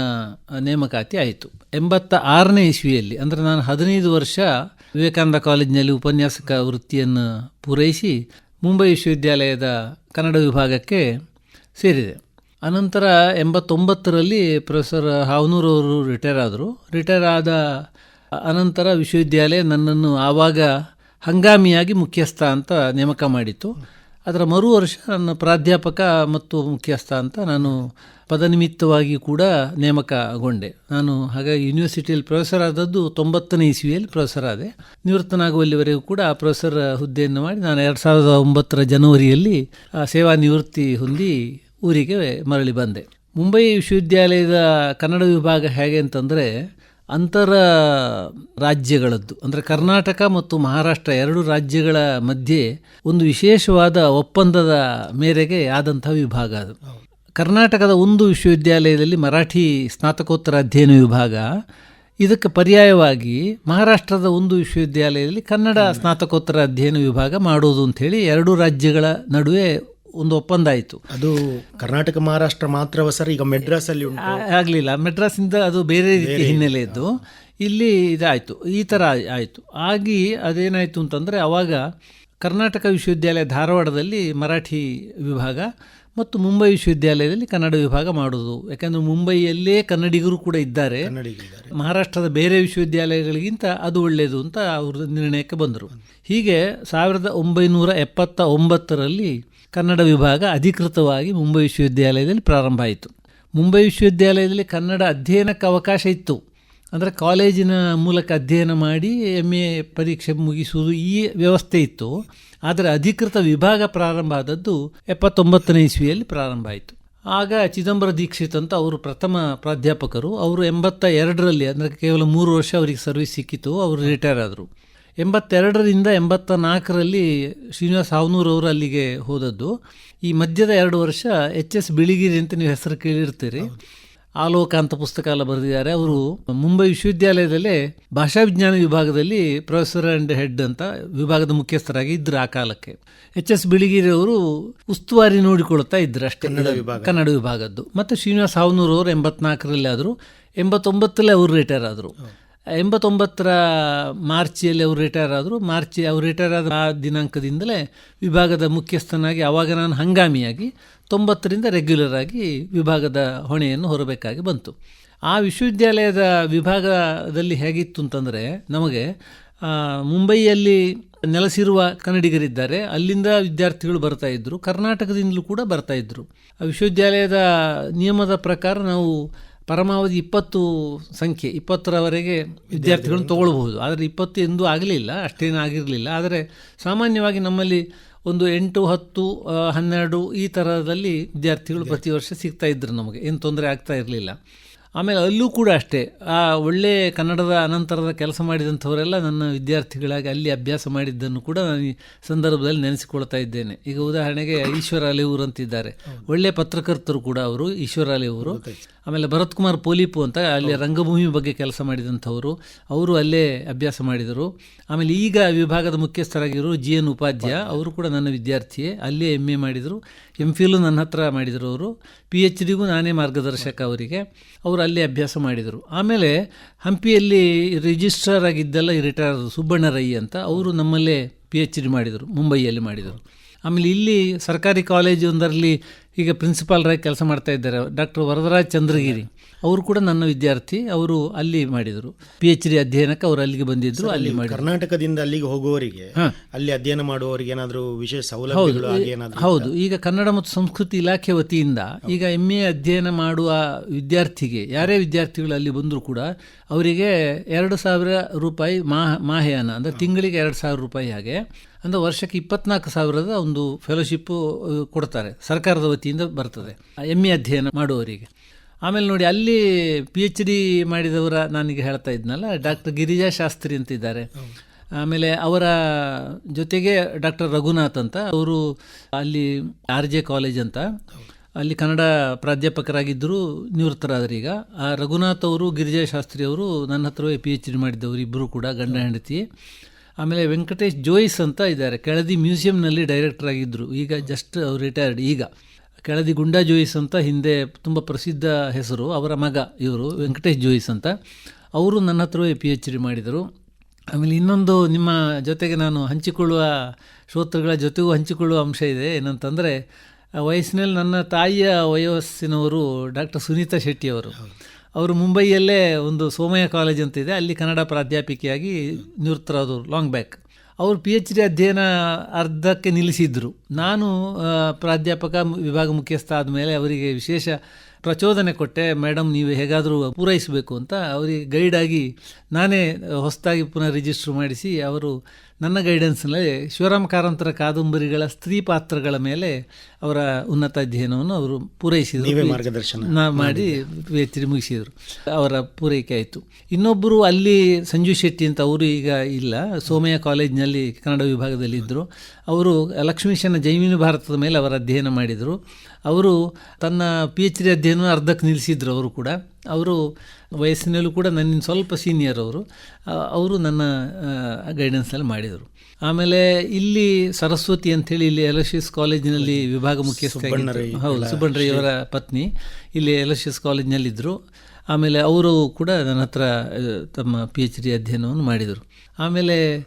ನೇಮಕಾತಿ ಆಯಿತು. ಎಂಬತ್ತ ಆರನೇ ಇಸ್ವಿಯಲ್ಲಿ ಅಂದರೆ ನಾನು ಹದಿನೈದು ವರ್ಷ ವಿವೇಕಾನಂದ ಕಾಲೇಜಿನಲ್ಲಿ ಉಪನ್ಯಾಸಕ ವೃತ್ತಿಯನ್ನು ಪೂರೈಸಿ ಮುಂಬೈ ವಿಶ್ವವಿದ್ಯಾಲಯದ ಕನ್ನಡ ವಿಭಾಗಕ್ಕೆ ಸೇರಿದೆ. ಅನಂತರ ಎಂಬತ್ತೊಂಬತ್ತರಲ್ಲಿ ಪ್ರೊಫೆಸರ್ ಹಾವನೂರವರು ರಿಟೈರ್ ಆದರು. ರಿಟೈರ್ ಆದ ಅನಂತರ ವಿಶ್ವವಿದ್ಯಾಲಯ ನನ್ನನ್ನು ಆವಾಗ ಹಂಗಾಮಿಯಾಗಿ ಮುಖ್ಯಸ್ಥ ಅಂತ ನೇಮಕ ಮಾಡಿತ್ತು. ಅದರ ಮರು ವರ್ಷ ನನ್ನ ಪ್ರಾಧ್ಯಾಪಕ ಮತ್ತು ಮುಖ್ಯಸ್ಥ ಅಂತ ನಾನು ಪದನಿಮಿತ್ತವಾಗಿ ಕೂಡ ನೇಮಕಗೊಂಡೆ. ನಾನು ಹಾಗಾಗಿ ಯೂನಿವರ್ಸಿಟಿಯಲ್ಲಿ ಪ್ರೊಫೆಸರ್ ಆದದ್ದು ತೊಂಬತ್ತನೇ ಇಸ್ವಿಯಲ್ಲಿ ಪ್ರೊಫೆಸರ್ ಆದೆ. ನಿವೃತ್ತನಾಗುವಲ್ಲಿವರೆಗೂ ಕೂಡ ಆ ಪ್ರೊಫೆಸರ್ ಹುದ್ದೆಯನ್ನು ಮಾಡಿ ನಾನು ಎರಡು ಸಾವಿರದ ಒಂಬತ್ತರ ಜನವರಿಯಲ್ಲಿ ಸೇವಾ ನಿವೃತ್ತಿ ಹೊಂದಿ ಊರಿಗೆ ಮರಳಿ ಬಂದೆ. ಮುಂಬೈ ವಿಶ್ವವಿದ್ಯಾಲಯದ ಕನ್ನಡ ವಿಭಾಗ ಹೇಗೆ ಅಂತಂದರೆ ಅಂತರ ರಾಜ್ಯಗಳದ್ದು. ಅಂದರೆ ಕರ್ನಾಟಕ ಮತ್ತು ಮಹಾರಾಷ್ಟ್ರ ಎರಡು ರಾಜ್ಯಗಳ ಮಧ್ಯೆ ಒಂದು ವಿಶೇಷವಾದ ಒಪ್ಪಂದದ ಮೇರೆಗೆ ಆದಂಥ ವಿಭಾಗ ಅದು. ಕರ್ನಾಟಕದ ಒಂದು ವಿಶ್ವವಿದ್ಯಾಲಯದಲ್ಲಿ ಮರಾಠಿ ಸ್ನಾತಕೋತ್ತರ ಅಧ್ಯಯನ ವಿಭಾಗ. ಇದಕ್ಕೆ ಪರ್ಯಾಯವಾಗಿ ಮಹಾರಾಷ್ಟ್ರದ ಒಂದು ವಿಶ್ವವಿದ್ಯಾಲಯದಲ್ಲಿ ಕನ್ನಡ ಸ್ನಾತಕೋತ್ತರ ಅಧ್ಯಯನ ವಿಭಾಗ ಮಾಡೋದು ಅಂಥೇಳಿ ಎರಡು ರಾಜ್ಯಗಳ ನಡುವೆ ಒಂದು ಒಪ್ಪಂದ ಆಯಿತು ಅದು ಕರ್ನಾಟಕ ಮಹಾರಾಷ್ಟ್ರ ಮಾತ್ರವ ಸರ್ ಈಗ ಮೆಡ್ರಾಸ್ ಅಲ್ಲಿ ಉಂಟು ಆಗಲಿಲ್ಲ. ಮೆಡ್ರಾಸಿಂದ ಅದು ಬೇರೆ ರೀತಿಯ ಹಿನ್ನೆಲೆ ಇದ್ದು ಇಲ್ಲಿ ಇದಾಯಿತು. ಈ ಥರ ಆಯಿತು. ಆಗಿ ಅದೇನಾಯಿತು ಅಂತಂದರೆ ಅವಾಗ ಕರ್ನಾಟಕ ವಿಶ್ವವಿದ್ಯಾಲಯ ಧಾರವಾಡದಲ್ಲಿ ಮರಾಠಿ ವಿಭಾಗ ಮತ್ತು ಮುಂಬೈ ವಿಶ್ವವಿದ್ಯಾಲಯದಲ್ಲಿ ಕನ್ನಡ ವಿಭಾಗ ಮಾಡೋದು ಯಾಕಂದರೆ ಮುಂಬೈಯಲ್ಲೇ ಕನ್ನಡಿಗರು ಕೂಡ ಇದ್ದಾರೆ. ಮಹಾರಾಷ್ಟ್ರದ ಬೇರೆ ವಿಶ್ವವಿದ್ಯಾಲಯಗಳಿಗಿಂತ ಅದು ಒಳ್ಳೆಯದು ಅಂತ ಅವರು ನಿರ್ಣಯಕ್ಕೆ ಬಂದರು. ಹೀಗೆ ಸಾವಿರದ ಒಂಬೈನೂರ ಎಪ್ಪತ್ತ ಒಂಬತ್ತರಲ್ಲಿ ಕನ್ನಡ ವಿಭಾಗ ಅಧಿಕೃತವಾಗಿ ಮುಂಬೈ ವಿಶ್ವವಿದ್ಯಾಲಯದಲ್ಲಿ ಪ್ರಾರಂಭ ಆಯಿತು. ಮುಂಬೈ ವಿಶ್ವವಿದ್ಯಾಲಯದಲ್ಲಿ ಕನ್ನಡ ಅಧ್ಯಯನಕ್ಕೆ ಅವಕಾಶ ಇತ್ತು. ಅಂದರೆ ಕಾಲೇಜಿನ ಮೂಲಕ ಅಧ್ಯಯನ ಮಾಡಿ ಎಂ ಎ ಪರೀಕ್ಷೆ ಮುಗಿಸುವುದು ಈ ವ್ಯವಸ್ಥೆ ಇತ್ತು. ಆದರೆ ಅಧಿಕೃತ ವಿಭಾಗ ಪ್ರಾರಂಭ ಆದದ್ದು ಎಪ್ಪತ್ತೊಂಬತ್ತನೇ ಇಸ್ವಿಯಲ್ಲಿ ಪ್ರಾರಂಭ ಆಯಿತು. ಆಗ ಚಿದಂಬರ ದೀಕ್ಷಿತ್ ಅಂತ ಅವರು ಪ್ರಥಮ ಪ್ರಾಧ್ಯಾಪಕರು. ಅವರು ಎಂಬತ್ತ ಎರಡರಲ್ಲಿ, ಅಂದರೆ ಕೇವಲ ಮೂರು ವರ್ಷ ಅವರಿಗೆ ಸರ್ವಿಸ್ ಸಿಕ್ಕಿತು. ಅವರು ರಿಟೈರ್ ಆದರು ಎಂಬತ್ತೆರಡರಿಂದ ಎಂಬತ್ತ ನಾಲ್ಕರಲ್ಲಿ ಶ್ರೀನಿವಾಸ್ ಹಾವನೂರ್ ಅವರು ಅಲ್ಲಿಗೆ ಹೋದದ್ದು. ಈ ಮಧ್ಯದ ಎರಡು ವರ್ಷ ಎಚ್ ಎಸ್ ಬಿಳಿಗಿರಿ ಅಂತ ನೀವು ಹೆಸರು ಕೇಳಿರ್ತೀರಿ. ಆಲೋಕ ಅಂತ ಪುಸ್ತಕ ಎಲ್ಲ ಬರೆದಿದ್ದಾರೆ. ಅವರು ಮುಂಬೈ ವಿಶ್ವವಿದ್ಯಾಲಯದಲ್ಲೇ ಭಾಷಾ ವಿಜ್ಞಾನ ವಿಭಾಗದಲ್ಲಿ ಪ್ರೊಫೆಸರ್ ಆ್ಯಂಡ್ ಹೆಡ್ ಅಂತ ವಿಭಾಗದ ಮುಖ್ಯಸ್ಥರಾಗಿ ಇದ್ರು ಆ ಕಾಲಕ್ಕೆ. ಎಚ್ ಎಸ್ ಬಿಳಿಗಿರಿ ಅವರು ಉಸ್ತುವಾರಿ ನೋಡಿಕೊಳ್ತಾ ಇದ್ರು ಅಷ್ಟೇ. ಕನ್ನಡ ವಿಭಾಗದ್ದು. ಮತ್ತು ಶ್ರೀನಿವಾಸ್ ಹಾವನೂರ್ ಅವರು ಎಂಬತ್ನಾಲ್ಕರಲ್ಲಿ ಆದರು ಎಂಬತ್ತೊಂಬತ್ತಲ್ಲೇ ಅವರು ರಿಟೈರ್ ಆದರು. ಎಂಬತ್ತೊಂಬತ್ತರ ಮಾರ್ಚಿಯಲ್ಲಿ ಅವರು ರಿಟೈರ್ ಆದರು. ಮಾರ್ಚ್ ಅವರು ರಿಟೈರ್ ಆದ ಆ ದಿನಾಂಕದಿಂದಲೇ ವಿಭಾಗದ ಮುಖ್ಯಸ್ಥನಾಗಿ ಆವಾಗ ನಾನು ಹಂಗಾಮಿಯಾಗಿ ತೊಂಬತ್ತರಿಂದ ರೆಗ್ಯುಲರ್ ಆಗಿ ವಿಭಾಗದ ಹೊಣೆಯನ್ನು ಹೊರಬೇಕಾಗಿ ಬಂತು. ಆ ವಿಶ್ವವಿದ್ಯಾಲಯದ ವಿಭಾಗದಲ್ಲಿ ಹೇಗಿತ್ತು ಅಂತಂದರೆ ನಮಗೆ ಮುಂಬೈಯಲ್ಲಿ ನೆಲೆಸಿರುವ ಕನ್ನಡಿಗರಿದ್ದಾರೆ. ಅಲ್ಲಿಂದ ವಿದ್ಯಾರ್ಥಿಗಳು ಬರ್ತಾ ಇದ್ದರು ಕರ್ನಾಟಕದಿಂದಲೂ ಕೂಡ ಬರ್ತಾ ಇದ್ದರು ವಿಶ್ವವಿದ್ಯಾಲಯದ ನಿಯಮದ ಪ್ರಕಾರ ನಾವು ಪರಮಾವಧಿ ಇಪ್ಪತ್ತು ಸಂಖ್ಯೆ ಇಪ್ಪತ್ತರವರೆಗೆ ವಿದ್ಯಾರ್ಥಿಗಳನ್ನು ತಗೊಳ್ಬಹುದು. ಆದರೆ ಇಪ್ಪತ್ತು ಎಂದೂ ಆಗಲಿಲ್ಲ ಅಷ್ಟೇನೂ ಆಗಿರಲಿಲ್ಲ. ಆದರೆ ಸಾಮಾನ್ಯವಾಗಿ ನಮ್ಮಲ್ಲಿ ಒಂದು ಎಂಟು ಹತ್ತು ಹನ್ನೆರಡು ಈ ಥರದಲ್ಲಿ ವಿದ್ಯಾರ್ಥಿಗಳು ಪ್ರತಿ ವರ್ಷ ಸಿಗ್ತಾ ಇದ್ದರು ನಮಗೆ. ಏನು ತೊಂದರೆ ಆಗ್ತಾ ಇರಲಿಲ್ಲ. ಆಮೇಲೆ ಅಲ್ಲೂ ಕೂಡ ಅಷ್ಟೇ ಆ ಒಳ್ಳೆ ಕನ್ನಡದ ಅನಂತರದ ಕೆಲಸ ಮಾಡಿದಂಥವರೆಲ್ಲ ನನ್ನ ವಿದ್ಯಾರ್ಥಿಗಳಾಗಿ ಅಲ್ಲಿ ಅಭ್ಯಾಸ ಮಾಡಿದ್ದನ್ನು ಕೂಡ ನಾನು ಈ ಸಂದರ್ಭದಲ್ಲಿ ನೆನೆಸಿಕೊಳ್ತಾ ಇದ್ದೇನೆ. ಈಗ ಉದಾಹರಣೆಗೆ ಈಶ್ವರ ಅಲೆಯೂರು ಅಂತಿದ್ದಾರೆ. ಒಳ್ಳೆ ಪತ್ರಕರ್ತರು ಕೂಡ ಅವರು ಈಶ್ವರ ಅಲೆಯೂರು ಆಮೇಲೆ ಭರತ್ ಕುಮಾರ್ ಪೋಲಿಪು ಅಂತ ಅಲ್ಲಿ ರಂಗಭೂಮಿ ಬಗ್ಗೆ ಕೆಲಸ ಮಾಡಿದಂಥವರು. ಅವರು ಅಲ್ಲೇ ಅಭ್ಯಾಸ ಮಾಡಿದರು. ಆಮೇಲೆ ಈಗ ವಿಭಾಗದ ಮುಖ್ಯಸ್ಥರಾಗಿರೋ ಜಿ ಎನ್ ಉಪಾಧ್ಯಾಯ. ಅವರು ಕೂಡ ನನ್ನ ವಿದ್ಯಾರ್ಥಿಯೇ. ಅಲ್ಲೇ ಎಂ ಎ ಮಾಡಿದರು. ಎಂ ಫಿಲು ನನ್ನ ಹತ್ರ ಮಾಡಿದರು ಅವರು. ಪಿ ಎಚ್ ಡಿಗೂ ನಾನೇ ಮಾರ್ಗದರ್ಶಕ ಅವರಿಗೆ. ಅವರು ಅಲ್ಲೇ ಅಭ್ಯಾಸ ಮಾಡಿದರು. ಆಮೇಲೆ ಹಂಪಿಯಲ್ಲಿ ರಿಜಿಸ್ಟ್ರಾರ್ ಆಗಿದ್ದೆಲ್ಲ ರಿಟೈರ್ ಸುಬ್ಬಣ್ಣ ರೈ ಅಂತ ಅವರು ನಮ್ಮಲ್ಲೇ ಪಿ ಎಚ್ ಡಿ ಮಾಡಿದರು. ಮುಂಬೈಯಲ್ಲಿ ಮಾಡಿದರು. ಆಮೇಲೆ ಇಲ್ಲಿ ಸರ್ಕಾರಿ ಕಾಲೇಜೊಂದರಲ್ಲಿ ಈಗ ಪ್ರಿನ್ಸಿಪಾಲ್ರಾಗಿ ಕೆಲಸ ಮಾಡ್ತಾ ಇದ್ದಾರೆ. ಡಾಕ್ಟರ್ ವರದರಾಜ್ ಚಂದ್ರಗಿರಿ. ಅವರು ಕೂಡ ನನ್ನ ವಿದ್ಯಾರ್ಥಿ. ಅವರು ಅಲ್ಲಿ ಮಾಡಿದರು. ಪಿ ಎಚ್ ಡಿ ಅಧ್ಯಯನಕ್ಕೆ ಅವರು ಅಲ್ಲಿಗೆ ಬಂದಿದ್ರು ಅಲ್ಲಿ ಮಾಡಿ ಕರ್ನಾಟಕದಿಂದ ಅಲ್ಲಿಗೆ ಹೋಗುವವರಿಗೆ ಅಲ್ಲಿ ಅಧ್ಯಯನ ಮಾಡುವವರಿಗೆ ಏನಾದರೂ ವಿಶೇಷ ಸೌಲಭ್ಯಗಳು ಹೌದು. ಈಗ ಕನ್ನಡ ಮತ್ತು ಸಂಸ್ಕೃತಿ ಇಲಾಖೆ ವತಿಯಿಂದ ಈಗ ಎಂ ಎ ಅಧ್ಯಯನ ಮಾಡುವ ವಿದ್ಯಾರ್ಥಿಗೆ ಯಾರೇ ವಿದ್ಯಾರ್ಥಿಗಳು ಅಲ್ಲಿ ಬಂದರೂ ಕೂಡ ಅವರಿಗೆ ಎರಡು ಸಾವಿರ ರೂಪಾಯಿ ಮಾಹ ಮಾಹೆಯಾನ ಅಂದರೆ ತಿಂಗಳಿಗೆ ಎರಡು ಸಾವಿರ ರೂಪಾಯಿ ಹಾಗೆ ಅಂದರೆ ವರ್ಷಕ್ಕೆ ಇಪ್ಪತ್ನಾಲ್ಕು ಸಾವಿರದ ಒಂದು ಫೆಲೋಶಿಪ್ಪು ಕೊಡ್ತಾರೆ. ಸರ್ಕಾರದ ವತಿಯಿಂದ ಬರ್ತದೆ. ಎಂ ಎ ಅಧ್ಯಯನ ಮಾಡುವವರಿಗೆ. ಆಮೇಲೆ ನೋಡಿ, ಅಲ್ಲಿ ಪಿ ಎಚ್ ಡಿ ಮಾಡಿದವರ ನನಗೆ ಹೇಳ್ತಾ ಇದ್ನಲ್ಲ, ಡಾಕ್ಟರ್ ಗಿರಿಜಾ ಶಾಸ್ತ್ರಿ ಅಂತಿದ್ದಾರೆ. ಆಮೇಲೆ ಅವರ ಜೊತೆಗೆ ಡಾಕ್ಟರ್ ರಘುನಾಥ್ ಅಂತ, ಅವರು ಅಲ್ಲಿ ಆರ್ ಜೆ ಕಾಲೇಜ್ ಅಂತ, ಅಲ್ಲಿ ಕನ್ನಡ ಪ್ರಾಧ್ಯಾಪಕರಾಗಿದ್ದರು ನಿವೃತ್ತರಾದರು ಈಗ ಆ, ರಘುನಾಥ್ ಅವರು, ಗಿರಿಜಾ ಶಾಸ್ತ್ರಿ ಅವರು ನನ್ನ ಹತ್ರವೇ ಪಿ ಎಚ್ ಡಿ ಮಾಡಿದ್ದವರು ಇಬ್ಬರು ಕೂಡ, ಗಂಡ ಹೆಂಡತಿ. ಆಮೇಲೆ ವೆಂಕಟೇಶ್ ಜೋಯಿಸ್ ಅಂತ ಇದ್ದಾರೆ. ಕೆಳದಿ ಮ್ಯೂಸಿಯಂನಲ್ಲಿ ಡೈರೆಕ್ಟರ್ ಆಗಿದ್ದರು ಈಗ ಜಸ್ಟ್ ಅವ್ರು ರಿಟೈರ್ಡ್ ಈಗ ಕೆಳದಿ ಗುಂಡಾ ಜೋಯಿಸ್ ಅಂತ ಹಿಂದೆ ತುಂಬ ಪ್ರಸಿದ್ಧ ಹೆಸರು, ಅವರ ಮಗ ಇವರು, ವೆಂಕಟೇಶ್ ಜೋಯಿಸ್ ಅಂತ. ಅವರು ನನ್ನ ಹತ್ರವೇ ಪಿ ಎಚ್ ಡಿ ಮಾಡಿದರು. ಆಮೇಲೆ ಇನ್ನೊಂದು ನಿಮ್ಮ ಜೊತೆಗೆ ನಾನು ಹಂಚಿಕೊಳ್ಳುವ, ಶ್ರೋತೃಗಳ ಜೊತೆಗೂ ಹಂಚಿಕೊಳ್ಳುವ ಅಂಶ ಇದೆ. ಏನಂತಂದರೆ ವಯಸ್ಸಿನಲ್ಲಿ ನನ್ನ ತಾಯಿಯ ವಯಸ್ಸಿನವರು ಡಾಕ್ಟರ್ ಸುನೀತಾ ಶೆಟ್ಟಿಯವರು. ಅವರು ಮುಂಬೈಯಲ್ಲೇ ಒಂದು ಸೋಮಯ್ಯ ಕಾಲೇಜ್ ಅಂತ ಇದೆ. ಅಲ್ಲಿ ಕನ್ನಡ ಪ್ರಾಧ್ಯಾಪಿಕೆಯಾಗಿ ನಿವೃತ್ತರಾದರು ಲಾಂಗ್ ಬ್ಯಾಕ್ ಅವರು ಪಿ ಎಚ್ ಡಿ ಅಧ್ಯಯನ ಅರ್ಧಕ್ಕೆ ನಿಲ್ಲಿಸಿದ್ರು. ನಾನು ಪ್ರಾಧ್ಯಾಪಕ, ವಿಭಾಗ ಮುಖ್ಯಸ್ಥ ಆದಮೇಲೆ ಅವರಿಗೆ ವಿಶೇಷ ಪ್ರಚೋದನೆ ಕೊಟ್ಟೆ ಮೇಡಮ್ ನೀವು ಹೇಗಾದರೂ ಪೂರೈಸಬೇಕು ಅಂತ ಅವರಿಗೆ ಗೈಡಾಗಿ ನಾನೇ ಹೊಸದಾಗಿ ಪುನಃ ರಿಜಿಸ್ಟರ್ ಮಾಡಿಸಿ ಅವರು ನನ್ನ ಗೈಡೆನ್ಸ್ನಲ್ಲಿ ಶಿವರಾಮ ಕಾರಂತರ ಕಾದಂಬರಿಗಳ ಸ್ತ್ರೀ ಪಾತ್ರಗಳ ಮೇಲೆ ಅವರ ಉನ್ನತ ಅಧ್ಯಯನವನ್ನು ಅವರು ಪೂರೈಸಿದರು. ಮಾರ್ಗದರ್ಶನ ಮಾಡಿ ವೇತ್ರಿ ಡಿ ಮುಗಿಸಿದರು. ಅವರ ಪೂರೈಕೆ ಆಯಿತು. ಇನ್ನೊಬ್ಬರು ಅಲ್ಲಿ ಸಂಜು ಶೆಟ್ಟಿ ಅಂತ ಅವರು ಈಗ ಇಲ್ಲ ಸೋಮಯ್ಯ ಕಾಲೇಜ್ನಲ್ಲಿ ಕನ್ನಡ ವಿಭಾಗದಲ್ಲಿದ್ದರು. ಅವರು ಲಕ್ಷ್ಮೀಶನ ಜೈವಿನ ಭಾರತದ ಮೇಲೆ ಅವರ ಅಧ್ಯಯನ ಮಾಡಿದರು. ಅವರು ತನ್ನ ಪಿ ಎಚ್ ಡಿ ಅಧ್ಯಯನ ಅರ್ಧಕ್ಕೆ ನಿಲ್ಲಿಸಿದ್ರು ಅವರು ಕೂಡ. ಅವರು ವಯಸ್ಸಿನಲ್ಲೂ ಕೂಡ ನನ್ನಿಂದ ಸ್ವಲ್ಪ ಸೀನಿಯರ್ ಅವರು. ಅವರು ನನ್ನ ಗೈಡೆನ್ಸಲ್ಲಿ ಮಾಡಿದರು. ಆಮೇಲೆ ಇಲ್ಲಿ ಸರಸ್ವತಿ ಅಂಥೇಳಿ ಇಲ್ಲಿ ಎಲೋಶಿಯಸ್ ಕಾಲೇಜಿನಲ್ಲಿ ವಿಭಾಗ ಮುಖ್ಯಸ್ಥರು ಹೌದು ಸುಬ್ಬಣ್ಣರಯ್ಯವರ ಅವರ ಪತ್ನಿ. ಇಲ್ಲಿ ಎಲೋಶಿಯಸ್ ಕಾಲೇಜಿನಲ್ಲಿದ್ದರು ಆಮೇಲೆ ಅವರು ಕೂಡ ನನ್ನ ಹತ್ರ ತಮ್ಮ ಪಿ ಎಚ್ ಡಿ ಅಧ್ಯಯನವನ್ನು ಮಾಡಿದರು. ಆಮೇಲೆ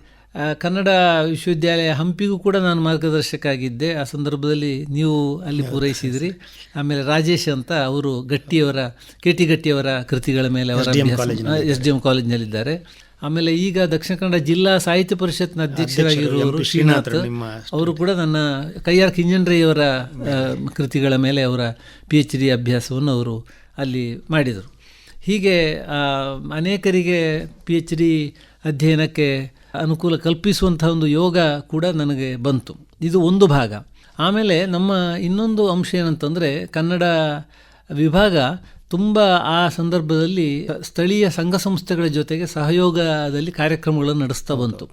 ಕನ್ನಡ ವಿಶ್ವವಿದ್ಯಾಲಯ ಹಂಪಿಗೂ ಕೂಡ ನಾನು ಮಾರ್ಗದರ್ಶಕ ಆಗಿದ್ದೆ ಆ ಸಂದರ್ಭದಲ್ಲಿ ನೀವು ಅಲ್ಲಿ ಪೂರೈಸಿದ್ರಿ. ಆಮೇಲೆ ರಾಜೇಶ್ ಅಂತ ಅವರು ಗಟ್ಟಿಯವರ ಕೆ ಟಿ ಗಟ್ಟಿಯವರ ಕೃತಿಗಳ ಮೇಲೆ ಅವರ ಎಸ್ ಡಿ ಎಂ ಕಾಲೇಜ್ನಲ್ಲಿದ್ದಾರೆ. ಆಮೇಲೆ ಈಗ ದಕ್ಷಿಣ ಕನ್ನಡ ಜಿಲ್ಲಾ ಸಾಹಿತ್ಯ ಪರಿಷತ್ನ ಅಧ್ಯಕ್ಷರಾಗಿರುವವರು ಶ್ರೀನಾಥ್ ಅವರು ಕೂಡ ನನ್ನ ಕೈಯಾರ್ ಕಿಂಜನ್ರಯ್ಯವರ ಆ, ಕೃತಿಗಳ ಮೇಲೆ ಅವರ ಪಿ ಎಚ್ ಡಿ ಅಭ್ಯಾಸವನ್ನು ಅವರು ಅಲ್ಲಿ ಮಾಡಿದರು. ಹೀಗೆ ಅನೇಕರಿಗೆ ಪಿ ಎಚ್ ಡಿ ಅಧ್ಯಯನಕ್ಕೆ ಅನುಕೂಲ ಕಲ್ಪಿಸುವಂಥ ಒಂದು ಯೋಗ ಕೂಡ ನನಗೆ ಬಂತು. ಇದು ಒಂದು ಭಾಗ. ಆಮೇಲೆ ನಮ್ಮ ಇನ್ನೊಂದು ಅಂಶ ಏನಂತಂದರೆ ಕನ್ನಡ ವಿಭಾಗ ತುಂಬ ಆ ಸಂದರ್ಭದಲ್ಲಿ ಸ್ಥಳೀಯ ಸಂಘ ಸಂಸ್ಥೆಗಳ ಜೊತೆಗೆ ಸಹಯೋಗದಲ್ಲಿ ಕಾರ್ಯಕ್ರಮಗಳನ್ನು ನಡೆಸ್ತಾ ಬಂತು.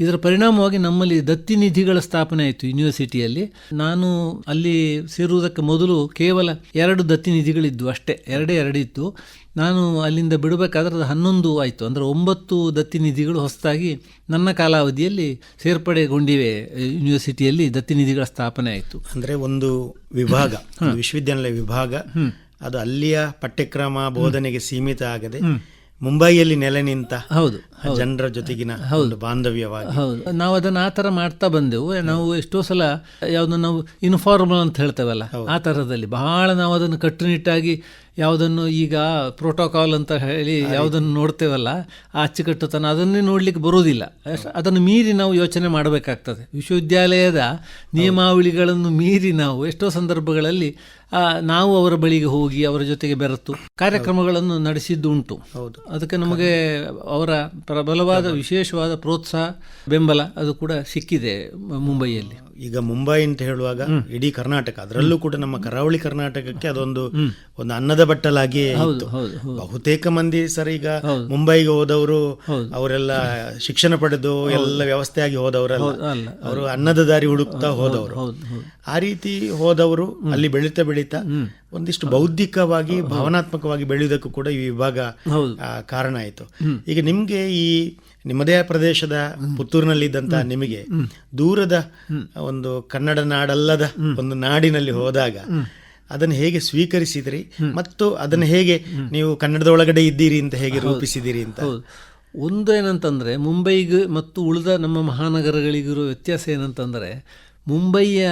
ಇದರ ಪರಿಣಾಮವಾಗಿ ನಮ್ಮಲ್ಲಿ ದತ್ತಿ ನಿಧಿಗಳ ಸ್ಥಾಪನೆ ಆಯಿತು ಯೂನಿವರ್ಸಿಟಿಯಲ್ಲಿ ನಾನು ಅಲ್ಲಿ ಸೇರುವುದಕ್ಕೆ ಮೊದಲು ಕೇವಲ ಎರಡು ದತ್ತಿ ನಿಧಿಗಳಿದ್ದವು ಅಷ್ಟೇ ಎರಡೇ ಎರಡಿತ್ತು ನಾನು ಅಲ್ಲಿಂದ ಬಿಡಬೇಕಾದ್ರೆ ಅದು ಹನ್ನೊಂದು ಆಯಿತು ಅಂದರೆ ಒಂಬತ್ತು ದತ್ತಿ ನಿಧಿಗಳು ಹೊಸದಾಗಿ ನನ್ನ ಕಾಲಾವಧಿಯಲ್ಲಿ ಸೇರ್ಪಡೆಗೊಂಡಿವೆ ಯೂನಿವರ್ಸಿಟಿಯಲ್ಲಿ ದತ್ತಿ ನಿಧಿಗಳ ಸ್ಥಾಪನೆ ಆಯಿತು. ಅಂದ್ರೆ ಒಂದು ವಿಭಾಗ ವಿಶ್ವವಿದ್ಯಾನಿಲಯ ವಿಭಾಗ ಅದು ಅಲ್ಲಿಯ ಪಠ್ಯಕ್ರಮ ಬೋಧನೆಗೆ ಸೀಮಿತ ಆಗದೆ ಮುಂಬೈಯಲ್ಲಿ ನೆಲೆ ನಿಂತ ಹೌದು ಜನರ ಜೊತೆಗಿನ ಹೌದು. ಬಾಂಧವ್ಯವಾಗಿ. ಹೌದು. ನಾವು ಅದನ್ನು ಆ ತರ ಮಾಡ್ತಾ ಬಂದೆವು. ನಾವು ಎಷ್ಟೋ ಸಲ ಯಾವುದನ್ನು ನಾವು ಇನ್ಫಾರ್ಮಲ್ ಅಂತ ಹೇಳ್ತೇವಲ್ಲ ಆ ತರದಲ್ಲಿ ಬಹಳ ನಾವು ಅದನ್ನು ಕಟ್ಟುನಿಟ್ಟಾಗಿ ಯಾವುದನ್ನು ಈಗ ಪ್ರೋಟೋಕಾಲ್ ಅಂತ ಹೇಳಿ ಯಾವುದನ್ನು ನೋಡ್ತೇವಲ್ಲ ಆ ಅಚ್ಚುಕಟ್ಟುತನ ಅದನ್ನೇ ನೋಡಲಿಕ್ಕೆ ಬರೋದಿಲ್ಲ ಅಷ್ಟ್- ಅದನ್ನು ಮೀರಿ ನಾವು ಯೋಚನೆ ಮಾಡಬೇಕಾಗ್ತದೆ. ವಿಶ್ವವಿದ್ಯಾಲಯದ ನಿಯಮಾವಳಿಗಳನ್ನು ಮೀರಿ ನಾವು ಎಷ್ಟೋ ಸಂದರ್ಭಗಳಲ್ಲಿ ನಾವು ಅವರ ಬಳಿಗೆ ಹೋಗಿ ಅವರ ಜೊತೆಗೆ ಬೆರೆತು ಕಾರ್ಯಕ್ರಮಗಳನ್ನು ನಡೆಸಿದ್ದು ಉಂಟು ಹೌದು. ಅದಕ್ಕೆ ನಮಗೆ ಅವರ ಪ್ರಬಲವಾದ ವಿಶೇಷವಾದ ಪ್ರೋತ್ಸಾಹ ಬೆಂಬಲ ಅದು ಕೂಡ ಸಿಕ್ಕಿದೆ ಮುಂಬೈಯಲ್ಲಿ. ಈಗ ಮುಂಬೈ ಅಂತ ಹೇಳುವಾಗ ಇಡೀ ಕರ್ನಾಟಕ ಅದರಲ್ಲೂ ಕೂಡ ನಮ್ಮ ಕರಾವಳಿ ಕರ್ನಾಟಕಕ್ಕೆ ಅದೊಂದು ಒಂದು ಅನ್ನದ ಬಟ್ಟಲಾಗಿ ಬಹುತೇಕ ಮಂದಿ ಸರ್ ಈಗ ಮುಂಬೈಗೆ ಹೋದವರು ಅವರೆಲ್ಲ ಶಿಕ್ಷಣ ಪಡೆದು ಎಲ್ಲ ವ್ಯವಸ್ಥೆ ಆಗಿ ಹೋದವರಲ್ಲ ಅಲ್ಲ ಅವರು ಅನ್ನದ ದಾರಿ ಹುಡುಕ್ತಾ ಹೋದವರು. ಹೌದು ಹೌದು ಆ ರೀತಿ ಹೋದವರು ಅಲ್ಲಿ ಬೆಳೀತಾ ಬೆಳೀತಾ ಒಂದಿಷ್ಟು ಬೌದ್ಧಿಕವಾಗಿ ಭಾವನಾತ್ಮಕವಾಗಿ ಬೆಳೆಯುವುದಕ್ಕೂ ಕೂಡ ಈ ವಿಭಾಗ ಕಾರಣ ಆಯಿತು. ಈಗ ನಿಮ್ಗೆ ಈ ನಿಮ್ಮದೇ ಪ್ರದೇಶದ ಪುತ್ತೂರಿನಲ್ಲಿದ್ದಂತಹ ನಿಮಗೆ ದೂರದ ಒಂದು ಕನ್ನಡ ನಾಡಲ್ಲದ ಒಂದು ನಾಡಿನಲ್ಲಿ ಹೋದಾಗ ಅದನ್ನು ಹೇಗೆ ಸ್ವೀಕರಿಸಿದ್ರಿ ಮತ್ತು ಅದನ್ನು ಹೇಗೆ ನೀವು ಕನ್ನಡದ ಒಳಗಡೆ ಇದ್ದೀರಿ ಅಂತ ಹೇಗೆ ರೂಪಿಸಿದಿರಿ ಅಂತ? ಒಂದು ಏನಂತಂದರೆ ಮುಂಬೈಗೆ ಮತ್ತು ಉಳಿದ ನಮ್ಮ ಮಹಾನಗರಗಳಿಗಿರೋ ವ್ಯತ್ಯಾಸ ಏನಂತಂದರೆ ಮುಂಬೈಯ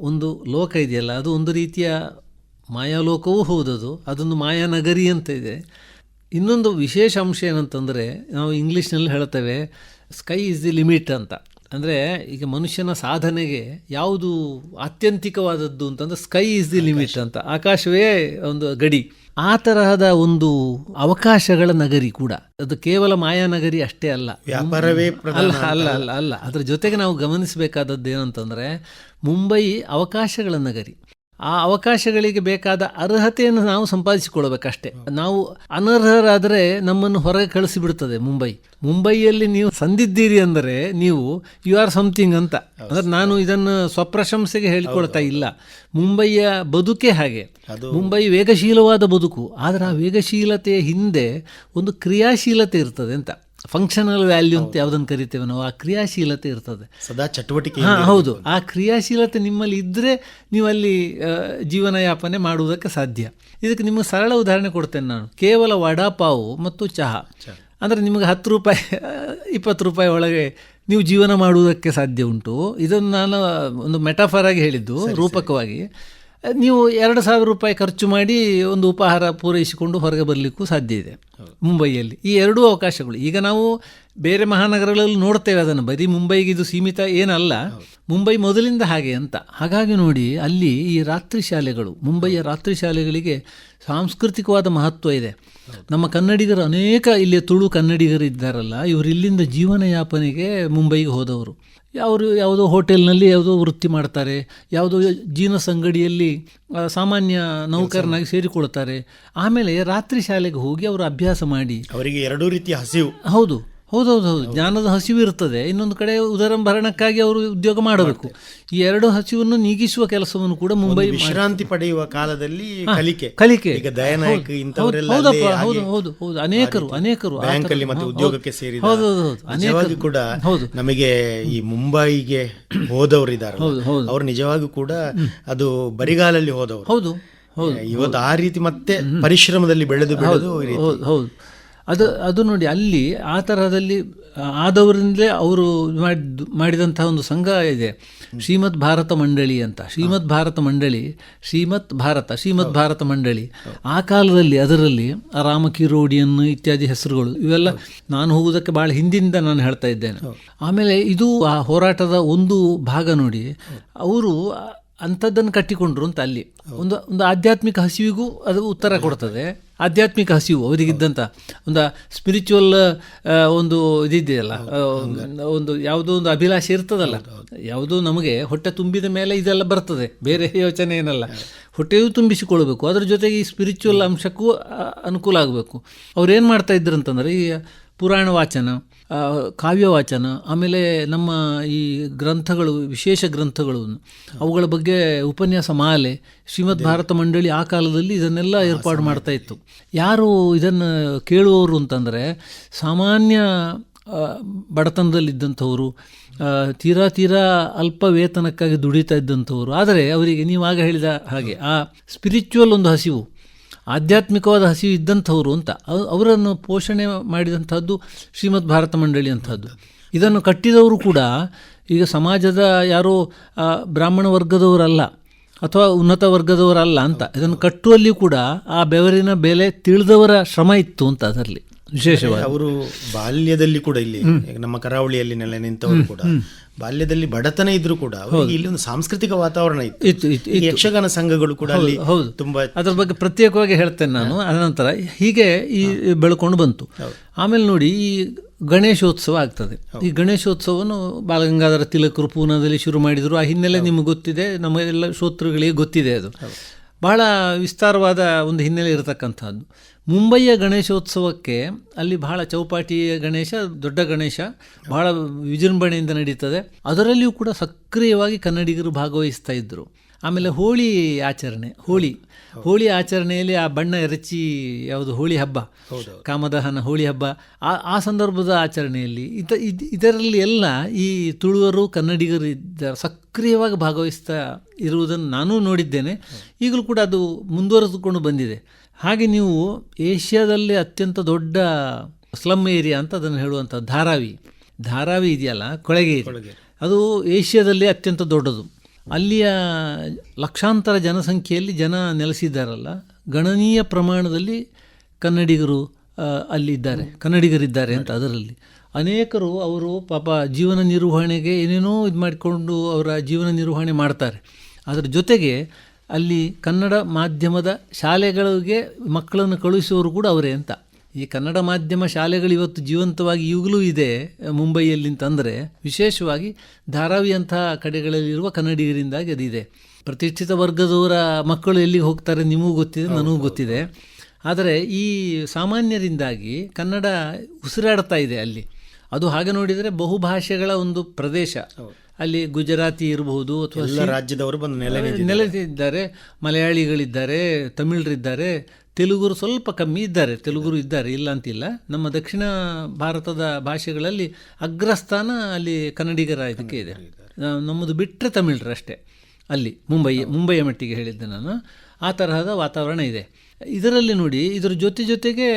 ಒಂದು ಲೋಕ ಇದೆಯಲ್ಲ ಅದು ಒಂದು ರೀತಿಯ ಮಾಯಾಲೋಕವೂ ಹೌದದು. ಅದೊಂದು ಮಾಯಾನಗರಿ ಅಂತ ಇದೆ. ಇನ್ನೊಂದು ವಿಶೇಷ ಅಂಶ ಏನಂತಂದರೆ ನಾವು ಇಂಗ್ಲೀಷ್ನಲ್ಲಿ ಹೇಳ್ತೇವೆ ಸ್ಕೈ ಇಸ್ ದಿ ಲಿಮಿಟ್ ಅಂತ. ಅಂದರೆ ಈಗ ಮನುಷ್ಯನ ಸಾಧನೆಗೆ ಯಾವುದು ಆತ್ಯಂತಿಕವಾದದ್ದು ಅಂತಂದರೆ ಸ್ಕೈ ಇಸ್ ದಿ ಲಿಮಿಟ್ ಅಂತ. ಆಕಾಶವೇ ಒಂದು ಗಡಿ. ಆ ತರಹದ ಒಂದು ಅವಕಾಶಗಳ ನಗರಿ ಕೂಡ. ಅದು ಕೇವಲ ಮಾಯಾ ನಗರಿ ಅಷ್ಟೇ ಅಲ್ಲ. ವ್ಯಾಪಾರವೇ ಅಲ್ಲ ಅಲ್ಲ ಅಲ್ಲ ಅಲ್ಲ. ಅದ್ರ ಜೊತೆಗೆ ನಾವು ಗಮನಿಸಬೇಕಾದದ್ದು ಏನಂತಂದರೆ ಮುಂಬೈ ಅವಕಾಶಗಳ ನಗರಿ ಆ ಅವಕಾಶಗಳಿಗೆ ಬೇಕಾದ ಅರ್ಹತೆಯನ್ನು ನಾವು ಸಂಪಾದಿಸಿಕೊಳ್ಳಬೇಕಷ್ಟೇ. ನಾವು ಅನರ್ಹರಾದರೆ ನಮ್ಮನ್ನು ಹೊರಗೆ ಕಳಿಸಿಬಿಡ್ತದೆ ಮುಂಬೈ. ಮುಂಬೈಯಲ್ಲಿ ನೀವು ಸಂದಿದ್ದೀರಿ ಅಂದರೆ ನೀವು ಯು ಆರ್ ಸಮಥಿಂಗ್ ಅಂತ. ಅಂದ್ರೆ ನಾನು ಇದನ್ನು ಸ್ವಪ್ರಶಂಸೆಗೆ ಹೇಳಿಕೊಳ್ತಾ ಇಲ್ಲ. ಮುಂಬೈಯ ಬದುಕೇ ಹಾಗೆ. ಮುಂಬೈ ವೇಗಶೀಲವಾದ ಬದುಕು. ಆದರೆ ಆ ವೇಗಶೀಲತೆಯ ಹಿಂದೆ ಒಂದು ಕ್ರಿಯಾಶೀಲತೆ ಇರ್ತದೆ ಅಂತ. ಫಂಕ್ಷನಲ್ ವ್ಯಾಲ್ಯೂ ಅಂತ ಯಾವುದನ್ನು ಕರಿತೇವೆ ನಾವು? ಆ ಕ್ರಿಯಾಶೀಲತೆ ಇರ್ತದೆ. ಸದಾ ಚಟುವಟಿಕೆ ಹಾಂ ಹೌದು. ಆ ಕ್ರಿಯಾಶೀಲತೆ ನಿಮ್ಮಲ್ಲಿ ಇದ್ದರೆ ನೀವು ಅಲ್ಲಿ ಆ, ಜೀವನ ಯಾಪನೆ ಮಾಡುವುದಕ್ಕೆ ಸಾಧ್ಯ. ಇದಕ್ಕೆ ನಿಮಗೆ ಸರಳ ಉದಾಹರಣೆ ಕೊಡ್ತೇನೆ ನಾನು. ಕೇವಲ ವಡಾಪಾವು ಮತ್ತು ಚಹಾ. ಅಂದರೆ ನಿಮಗೆ ಹತ್ತು ರೂಪಾಯಿ ಇಪ್ಪತ್ತು ರೂಪಾಯಿ ಒಳಗೆ ನೀವು ಜೀವನ ಮಾಡುವುದಕ್ಕೆ ಸಾಧ್ಯ ಉಂಟು. ಇದನ್ನು ನಾನು ಒಂದು ಮೆಟಾಫರ್ ಆಗಿ ಹೇಳಿದ್ದು ರೂಪಕವಾಗಿ. ನೀವು ಎರಡು ಸಾವಿರ ರೂಪಾಯಿ ಖರ್ಚು ಮಾಡಿ ಒಂದು ಉಪಹಾರ ಪೂರೈಸಿಕೊಂಡು ಹೊರಗೆ ಬರಲಿಕ್ಕೂ ಸಾಧ್ಯ ಇದೆ ಮುಂಬೈಯಲ್ಲಿ. ಈ ಎರಡೂ ಅವಕಾಶಗಳು. ಈಗ ನಾವು ಬೇರೆ ಮಹಾನಗರಗಳಲ್ಲಿ ನೋಡ್ತೇವೆ ಅದನ್ನು. ಬರೀ ಮುಂಬೈಗೆ ಇದು ಸೀಮಿತ ಏನಲ್ಲ. ಮುಂಬೈ ಮೊದಲಿಂದ ಹಾಗೆ ಅಂತ. ಹಾಗಾಗಿ ನೋಡಿ, ಅಲ್ಲಿ ಈ ರಾತ್ರಿ ಶಾಲೆಗಳು, ಮುಂಬೈಯ ರಾತ್ರಿ ಶಾಲೆಗಳಿಗೆ ಸಾಂಸ್ಕೃತಿಕವಾದ ಮಹತ್ವ ಇದೆ. ನಮ್ಮ ಕನ್ನಡಿಗರು ಅನೇಕ ಇಲ್ಲಿ ತುಳು ಕನ್ನಡಿಗರು ಇದ್ದಾರಲ್ಲ ಇವರು ಇಲ್ಲಿಂದ ಜೀವನ ಯಾಪನೆಗೆ ಮುಂಬೈಗೆ ಹೋದವರು. ಅವರು ಯಾವುದೋ ಹೋಟೆಲ್ನಲ್ಲಿ ಯಾವುದೋ ವೃತ್ತಿ ಮಾಡ್ತಾರೆ ಯಾವುದೋ ಜೀನಸ್ ಅಂಗಡಿಯಲ್ಲಿ ಸಾಮಾನ್ಯ ನೌಕರನಾಗಿ ಸೇರಿಕೊಳ್ತಾರೆ ಆಮೇಲೆ ರಾತ್ರಿ ಶಾಲೆಗೆ ಹೋಗಿ ಅವರು ಅಭ್ಯಾಸ ಮಾಡಿ. ಅವರಿಗೆ ಎರಡೂ ರೀತಿಯ ಹಸಿವು. ಹೌದು. ಹೌದೌದು ಹೌದು. ಜ್ಞಾನದ ಹಸಿವು ಇರ್ತದೆ. ಇನ್ನೊಂದು ಕಡೆ ಉದರಂಭರಣಕ್ಕಾಗಿ ಅವರು ಉದ್ಯೋಗ ಮಾಡಬೇಕು. ಈ ಎರಡು ಹಸಿವನ್ನು ನೀಗಿಸುವ ಕೆಲಸವನ್ನು ಕೂಡ ಮುಂಬೈ ವಿಶ್ರಾಂತಿ ಪಡೆಯುವ ಕಾಲದಲ್ಲಿ ಕಲಿಕೆ. ಕಲಿಕೆ. ಈಗ ದಯಾನಾಯಕ್ ಹೌದಪ್ಪ ಹೌದು ಹೌದು ಹೌದು ಅನೇಕರು ಅನೇಕರು ಆ ಬ್ಯಾಂಕ್ ಥರ- ಅಲ್ಲಿ ಮತ್ತೆ ಉದ್ಯೋಗಕ್ಕೆ ಸೇರಿ ಹೌದು ಹೌದು ಹೌದು. ನಿಜವಾಗಿ ಕೂಡ ಹೌದು. ನಮಗೆ ಈ ಮುಂಬೈಗೆ ಹೋದವರು ಇದ್ದಾರೆ ಹೌದು, ಹೌದು. ಅವ್ರು ನಿಜವಾಗೂ ಕೂಡ ಅದು ಬರಿಗಾಲಲ್ಲಿ ಹೋದವರು. ಹೌದು ಹೌದು ಇವತ್ತು ಆ ರೀತಿ ಮತ್ತೆ ಪರಿಶ್ರಮದಲ್ಲಿ ಬೆಳೆದು ಬೆಳೆದು ಹೌದು ಹೌದು. ಅದು ಅದು ನೋಡಿ ಅಲ್ಲಿ ಆ ತರಹದಲ್ಲಿ ಆದವರಿಂದಲೇ ಅವರು ಮಾಡಿದಂತಹ ಒಂದು ಸಂಘ ಇದೆ. ಶ್ರೀಮದ್ ಭಾರತ ಮಂಡಳಿ ಅಂತ. ಶ್ರೀಮದ್ ಭಾರತ ಮಂಡಳಿ ಶ್ರೀಮತ್ ಭಾರತ ಶ್ರೀಮದ್ ಭಾರತ ಮಂಡಳಿ. ಆ ಕಾಲದಲ್ಲಿ ಅದರಲ್ಲಿ ರಾಮಕಿರೋಡಿಯನ್ ಇತ್ಯಾದಿ ಹೆಸರುಗಳು ಇವೆಲ್ಲ ನಾನು ಹೋಗುವುದಕ್ಕೆ ಭಾಳ ಹಿಂದಿಂದ ನಾನು ಹೇಳ್ತಾ ಇದ್ದೇನೆ. ಆಮೇಲೆ ಇದು ಆ ಹೋರಾಟದ ಒಂದು ಭಾಗ ನೋಡಿ ಅವರು ಅಂಥದ್ದನ್ನು ಕಟ್ಟಿಕೊಂಡ್ರು ಅಂತ ಅಲ್ಲಿ. ಒಂದು ಒಂದು ಆಧ್ಯಾತ್ಮಿಕ ಹಸಿವಿಗೂ ಅದು ಉತ್ತರ ಕೊಡ್ತದೆ. ಆಧ್ಯಾತ್ಮಿಕ ಹಸಿವು ಅವರಿಗಿದ್ದಂಥ ಒಂದು ಸ್ಪಿರಿಚುವಲ್ ಒಂದು ಇದಿದೆಯಲ್ಲ ಒಂದು ಯಾವುದೋ ಒಂದು ಅಭಿಲಾಷೆ ಇರ್ತದಲ್ಲ ಯಾವುದೋ ನಮಗೆ ಹೊಟ್ಟೆ ತುಂಬಿದ ಮೇಲೆ ಇದೆಲ್ಲ ಬರ್ತದೆ ಬೇರೆ ಯೋಚನೆ ಏನಲ್ಲ. ಹೊಟ್ಟೆಯೂ ತುಂಬಿಸಿಕೊಳ್ಬೇಕು ಅದರ ಜೊತೆಗೆ ಈ ಸ್ಪಿರಿಚುವಲ್ ಅಂಶಕ್ಕೂ ಅನುಕೂಲ ಆಗಬೇಕು. ಅವ್ರು ಏನು ಮಾಡ್ತಾ ಇದ್ರು ಅಂತಂದರೆ ಈ ಪುರಾಣ ವಾಚನ ಕಾವ್ಯ ವಾಚನ ಆಮೇಲೆ ನಮ್ಮ ಈ ಗ್ರಂಥಗಳು ವಿಶೇಷ ಗ್ರಂಥಗಳು ಅವುಗಳ ಬಗ್ಗೆ ಉಪನ್ಯಾಸ ಮಾಲೆ ಶ್ರೀಮದ್ ಭಾರತ ಮಂಡಳಿ ಆ ಕಾಲದಲ್ಲಿ ಇದನ್ನೆಲ್ಲ ಏರ್ಪಾಡು ಮಾಡ್ತಾ ಇತ್ತು. ಯಾರು ಇದನ್ನು ಕೇಳುವವರು ಅಂತಂದರೆ ಸಾಮಾನ್ಯ ಬಡತನದಲ್ಲಿದ್ದಂಥವರು ತೀರಾ ತೀರಾ ಅಲ್ಪ ವೇತನಕ್ಕಾಗಿ ದುಡಿತಾ ಇದ್ದಂಥವ್ರು. ಆದರೆ ಅವರಿಗೆ ನೀವು ಆಗ ಹೇಳಿದ ಹಾಗೆ ಆ ಸ್ಪಿರಿಚುವಲ್ ಒಂದು ಹಸಿವು ಆಧ್ಯಾತ್ಮಿಕವಾದ ಹಸಿವು ಇದ್ದಂಥವ್ರು ಅಂತ. ಅವರನ್ನು ಪೋಷಣೆ ಮಾಡಿದಂಥದ್ದು ಶ್ರೀಮದ್ ಭಾರತ ಮಂಡಳಿ ಅಂಥದ್ದು. ಇದನ್ನು ಕಟ್ಟಿದವರು ಕೂಡ ಈಗ ಸಮಾಜದ ಯಾರೋ ಬ್ರಾಹ್ಮಣ ವರ್ಗದವರಲ್ಲ ಅಥವಾ ಉನ್ನತ ವರ್ಗದವರಲ್ಲ ಅಂತ. ಇದನ್ನು ಕಟ್ಟುವಲ್ಲಿ ಕೂಡ ಆ ಬೆವರಿನ ಬೆಲೆ ತಿಳಿದವರ ಶ್ರಮ ಇತ್ತು ಅಂತ ಅದರಲ್ಲಿ. ವಿಶೇಷವಾಗಿ. ಅವರು ಬಾಲ್ಯದಲ್ಲಿ ಕೂಡ ಇಲ್ಲಿ ನಮ್ಮ ಕರಾವಳಿಯಲ್ಲಿ ನೆಲೆ ನಿಂತವರು ಕೂಡ ಬಾಲ್ಯದಲ್ಲಿ ಬಡತನ ಇದ್ರು ಕೂಡ ಇಲ್ಲಿ ಒಂದು ಸಾಂಸ್ಕೃತಿಕ ವಾತಾವರಣ ಇತ್ತು. ಯಕ್ಷಗಾನ ಸಂಘಗಳು ಕೂಡ ಅಲ್ಲಿ ಹೌದು ತುಂಬಾ ಅದ್ರ ಬಗ್ಗೆ ಪ್ರತ್ಯೇಕವಾಗಿ ಹೇಳ್ತೇನೆ ನಾನು. ಅನಂತರ ಹೀಗೆ ಈ ಬೆಳ್ಕೊಂಡು ಬಂತು. ಆಮೇಲೆ ನೋಡಿ ಈ ಗಣೇಶೋತ್ಸವ ಆಗ್ತದೆ. ಈ ಗಣೇಶೋತ್ಸವವನ್ನು ಬಾಲಗಂಗಾಧರ ತಿಲಕರು ಪೂನಾದಲ್ಲಿ ಶುರು ಮಾಡಿದರು. ಆ ಹಿನ್ನೆಲೆ ನಿಮಗೆ ಗೊತ್ತಿದೆ ನಮಗೆಲ್ಲ ಶ್ರೋತೃಗಳಿಗೆ ಗೊತ್ತಿದೆ ಅದು. ಬಹಳ ವಿಸ್ತಾರವಾದ ಒಂದು ಹಿನ್ನೆಲೆ ಇರತಕ್ಕಂಥದ್ದು ಮುಂಬಯಿಯ ಗಣೇಶೋತ್ಸವಕ್ಕೆ ಅಲ್ಲಿ ಬಹಳ ಚೌಪಾಟಿಯ ಗಣೇಶ, ದೊಡ್ಡ ಗಣೇಶ ಬಹಳ ವಿಜೃಂಭಣೆಯಿಂದ ನಡೀತದೆ. ಅದರಲ್ಲಿಯೂ ಕೂಡ ಸಕ್ರಿಯವಾಗಿ ಕನ್ನಡಿಗರು ಭಾಗವಹಿಸ್ತಾ ಇದ್ದರು ಆಮೇಲೆ ಹೋಳಿ ಆಚರಣೆ, ಹೋಳಿ. ಹೋಳಿ ಆಚರಣೆಯಲ್ಲಿ ಆ ಬಣ್ಣ ಎರಚಿ ಯಾವುದು ಹೋಳಿ ಹಬ್ಬ ಕಾಮದಹನ ಹೋಳಿ ಹಬ್ಬ ಆ ಆ ಸಂದರ್ಭದ ಆಚರಣೆಯಲ್ಲಿ ಇತ ಇದರಲ್ಲಿ ಎಲ್ಲ ಈ ತುಳುವರು ಕನ್ನಡಿಗರು ಇದ್ದಾರೆ ಸಕ್ರಿಯವಾಗಿ ಭಾಗವಹಿಸ್ತಾ ಇರುವುದನ್ನು ನಾನೂ ನೋಡಿದ್ದೇನೆ. ಈಗಲೂ ಕೂಡ ಅದು ಮುಂದುವರೆದುಕೊಂಡು ಬಂದಿದೆ. ಹಾಗೆ ನೀವು ಏಷ್ಯಾದಲ್ಲಿ ಅತ್ಯಂತ ದೊಡ್ಡ ಸ್ಲಮ್ ಏರಿಯಾ ಅಂತ ಅದನ್ನು ಹೇಳುವಂಥ ಧಾರಾವಿ. ಧಾರಾವಿ ಇದೆಯಲ್ಲ ಕೊಳಗೇರಿ. ಅದು ಏಷ್ಯಾದಲ್ಲಿ ಅತ್ಯಂತ ದೊಡ್ಡದು. ಅಲ್ಲಿಯ ಲಕ್ಷಾಂತರ ಜನಸಂಖ್ಯೆಯಲ್ಲಿ ಜನ ನೆಲೆಸಿದ್ದಾರಲ್ಲ, ಗಣನೀಯ ಪ್ರಮಾಣದಲ್ಲಿ ಕನ್ನಡಿಗರು ಅಲ್ಲಿ ಅಲ್ಲಿದ್ದಾರೆ, ಕನ್ನಡಿಗರಿದ್ದಾರೆ ಅಂತ ಅದರಲ್ಲಿ. ಅನೇಕರು ಅವರು ಪಾಪ ಜೀವನ ನಿರ್ವಹಣೆಗೆ ಏನೇನೋ ಇದು ಮಾಡಿಕೊಂಡು ಅವರ ಜೀವನ ನಿರ್ವಹಣೆ ಮಾಡ್ತಾರೆ. ಅದರ ಜೊತೆಗೆ ಅಲ್ಲಿ ಕನ್ನಡ ಮಾಧ್ಯಮದ ಶಾಲೆಗಳಿಗೆ ಮಕ್ಕಳನ್ನು ಕಳುಹಿಸುವವರು ಕೂಡ ಅವರೇ ಅಂತ. ಈ ಕನ್ನಡ ಮಾಧ್ಯಮ ಶಾಲೆಗಳು ಇವತ್ತು ಜೀವಂತವಾಗಿ ಈಗಲೂ ಇದೆ ಮುಂಬೈಯಲ್ಲಿ ಅಂತಂದರೆ. ವಿಶೇಷವಾಗಿ ಧಾರಾವಿಯಂತಹ ಕಡೆಗಳಲ್ಲಿರುವ ಕನ್ನಡಿಗರಿಂದಾಗಿ ಅದಿದೆ. ಪ್ರತಿಷ್ಠಿತ ವರ್ಗದವರ ಮಕ್ಕಳು ಎಲ್ಲಿಗೆ ಹೋಗ್ತಾರೆ ನಿಮಗೂ ಗೊತ್ತಿದೆ ನನಗೂ ಗೊತ್ತಿದೆ. ಆದರೆ ಈ ಸಾಮಾನ್ಯರಿಂದಾಗಿ ಕನ್ನಡ ಉಸಿರಾಡ್ತಾ ಇದೆ ಅಲ್ಲಿ. ಅದು ಹಾಗೆ ನೋಡಿದರೆ ಬಹುಭಾಷೆಗಳ ಒಂದು ಪ್ರದೇಶ. ಅಲ್ಲಿ ಗುಜರಾತಿ ಇರಬಹುದು ಅಥವಾ ರಾಜ್ಯದವರು ಬಂದು ನೆಲೆ ನೆಲೆಸಿದ್ದಾರೆ ಮಲಯಾಳಿಗಳಿದ್ದಾರೆ ತಮಿಳರಿದ್ದಾರೆ ತೆಲುಗುರು ಸ್ವಲ್ಪ ಕಮ್ಮಿ ಇದ್ದಾರೆ ತೆಲುಗುರು ಇದ್ದಾರೆ ಇಲ್ಲ ಅಂತಿಲ್ಲ. ನಮ್ಮ ದಕ್ಷಿಣ ಭಾರತದ ಭಾಷೆಗಳಲ್ಲಿ ಅಗ್ರಸ್ಥಾನ ಅಲ್ಲಿ ಕನ್ನಡಿಗರ ಇದಕ್ಕೆ ಇದೆ. ನಮ್ಮದು ಬಿಟ್ಟರೆ ತಮಿಳರು ಅಷ್ಟೇ ಅಲ್ಲಿ ಮುಂಬೈ ಮುಂಬೈಯ ಮಟ್ಟಿಗೆ ಹೇಳಿದ್ದೆ ನಾನು. ಆ ತರಹದ ವಾತಾವರಣ ಇದೆ. ಇದರಲ್ಲಿ ನೋಡಿ ಇದರ ಜೊತೆ ಜೊತೆಗೆ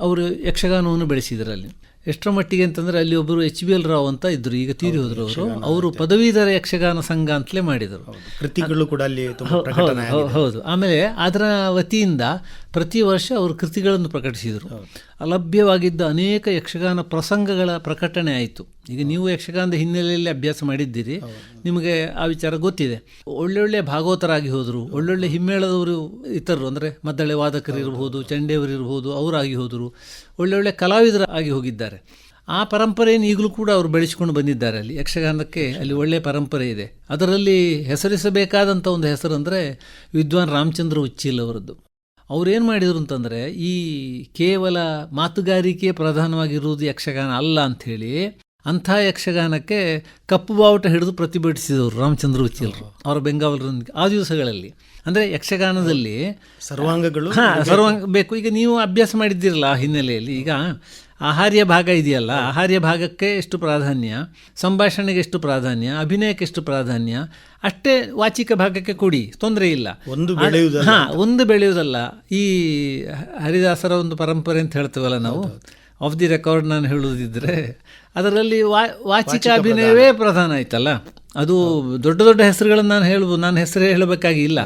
ಅವರು ಯಕ್ಷಗಾನವನ್ನು ಬೆಳೆಸಿದರಲ್ಲಿ. ಎಷ್ಟರ ಮಟ್ಟಿಗೆ ಅಂತಂದರೆ ಅಲ್ಲಿ ಒಬ್ಬರು ಎಚ್ ಬಿ ಎಲ್ ರಾವ್ ಅಂತ ಇದ್ದರು ಈಗ ತೀರಿ ಹೋದರು ಅವರು. ಅವರು ಪದವೀಧರ ಯಕ್ಷಗಾನ ಸಂಘ ಅಂತಲೇ ಮಾಡಿದರು. ಕೃತಿಗಳು ಕೂಡ ಅಲ್ಲಿ ಹೌದು ಆಮೇಲೆ ಅದರ ವತಿಯಿಂದ ಪ್ರತಿ ವರ್ಷ ಅವರು ಕೃತಿಗಳನ್ನು ಪ್ರಕಟಿಸಿದರು. ಲಭ್ಯವಾಗಿದ್ದ ಅನೇಕ ಯಕ್ಷಗಾನ ಪ್ರಸಂಗಗಳ ಪ್ರಕಟಣೆ ಆಯಿತು. ಈಗ ನೀವು ಯಕ್ಷಗಾನದ ಹಿನ್ನೆಲೆಯಲ್ಲಿ ಅಭ್ಯಾಸ ಮಾಡಿದ್ದೀರಿ. ನಿಮಗೆ ಆ ವಿಚಾರ ಗೊತ್ತಿದೆ. ಒಳ್ಳೊಳ್ಳೆ ಭಾಗವತರಾಗಿ ಹೋದರು. ಒಳ್ಳೊಳ್ಳೆ ಹಿಮ್ಮೇಳದವರು ಇತರರು ಅಂದರೆ ಮದ್ದಳೆ ವಾದಕರು ಇರಬಹುದು ಚಂಡೆಯವರು ಇರಬಹುದು ಅವರಾಗಿ ಹೋದರು. ಒಳ್ಳೊಳ್ಳೆ ಕಲಾವಿದರಾಗಿ ಹೋಗಿದ್ದಾರೆ. ಆ ಪರಂಪರೆಯನ್ನು ಈಗಲೂ ಕೂಡ ಅವರು ಬೆಳೆಸಿಕೊಂಡು ಬಂದಿದ್ದಾರೆ ಅಲ್ಲಿ. ಯಕ್ಷಗಾನಕ್ಕೆ ಅಲ್ಲಿ ಒಳ್ಳೆಯ ಪರಂಪರೆ ಇದೆ. ಅದರಲ್ಲಿ ಹೆಸರಿಸಬೇಕಾದಂಥ ಒಂದು ಹೆಸರು ಅಂದರೆ ವಿದ್ವಾನ್ ರಾಮಚಂದ್ರ ಉಚ್ಚಿಲ್ ಅವರದ್ದು. ಅವ್ರೇನು ಮಾಡಿದರು ಅಂತಂದರೆ ಈ ಕೇವಲ ಮಾತುಗಾರಿಕೆ ಪ್ರಧಾನವಾಗಿರುವುದು ಯಕ್ಷಗಾನ ಅಲ್ಲ ಅಂಥೇಳಿ ಅಂಥ ಯಕ್ಷಗಾನಕ್ಕೆ ಕಪ್ಪು ಬಾವುಟ ಹಿಡಿದು ಪ್ರತಿಭಟಿಸಿದವರು ರಾಮಚಂದ್ರ ಉಚ್ಚಿಲ್ರು. ಅವರ ಬೆಂಗಾವಲರೊಂದಿಗೆ ಆ ದಿವಸಗಳಲ್ಲಿ. ಅಂದರೆ ಯಕ್ಷಗಾನದಲ್ಲಿ ಸರ್ವಾಂಗಗಳು ಹಾಂ ಸರ್ವಾಂಗ ಬೇಕು. ಈಗ ನೀವು ಅಭ್ಯಾಸ ಮಾಡಿದ್ದೀರಲ್ಲ ಆ ಹಿನ್ನೆಲೆಯಲ್ಲಿ ಈಗ ಆಹಾರ್ಯ ಭಾಗ ಇದೆಯಲ್ಲ ಆಹಾರ್ಯ ಭಾಗಕ್ಕೆ ಎಷ್ಟು ಪ್ರಾಧಾನ್ಯ ಸಂಭಾಷಣೆಗೆ ಎಷ್ಟು ಪ್ರಾಧಾನ್ಯ ಅಭಿನಯಕ್ಕೆ ಎಷ್ಟು ಪ್ರಾಧಾನ್ಯ ಅಷ್ಟೇ ವಾಚಿಕ ಭಾಗಕ್ಕೆ ಕೊಡಿ ತೊಂದರೆ ಇಲ್ಲ. ಒಂದು ಬೆಳೆಯುವುದಲ್ಲ ಹಾಂ ಒಂದು ಬೆಳೆಯುವುದಲ್ಲ. ಈ ಹರಿದಾಸರ ಒಂದು ಪರಂಪರೆ ಅಂತ ಹೇಳ್ತೇವಲ್ಲ ನಾವು. ಆಫ್ ದಿ ರೆಕಾರ್ಡ್ ನಾನು ಹೇಳುವುದಿದ್ದರೆ ಅದರಲ್ಲಿ ವಾ ವಾಚಿಕ ಅಭಿನಯವೇ ಪ್ರಧಾನ. ಆಯ್ತಲ್ಲ? ಅದು ದೊಡ್ಡ ದೊಡ್ಡ ಹೆಸರುಗಳನ್ನು ನಾನು ಹೇಳ್ಬೋದು ನಾನು ಹೆಸರು ಹೇಳಬೇಕಾಗಿ ಇಲ್ಲ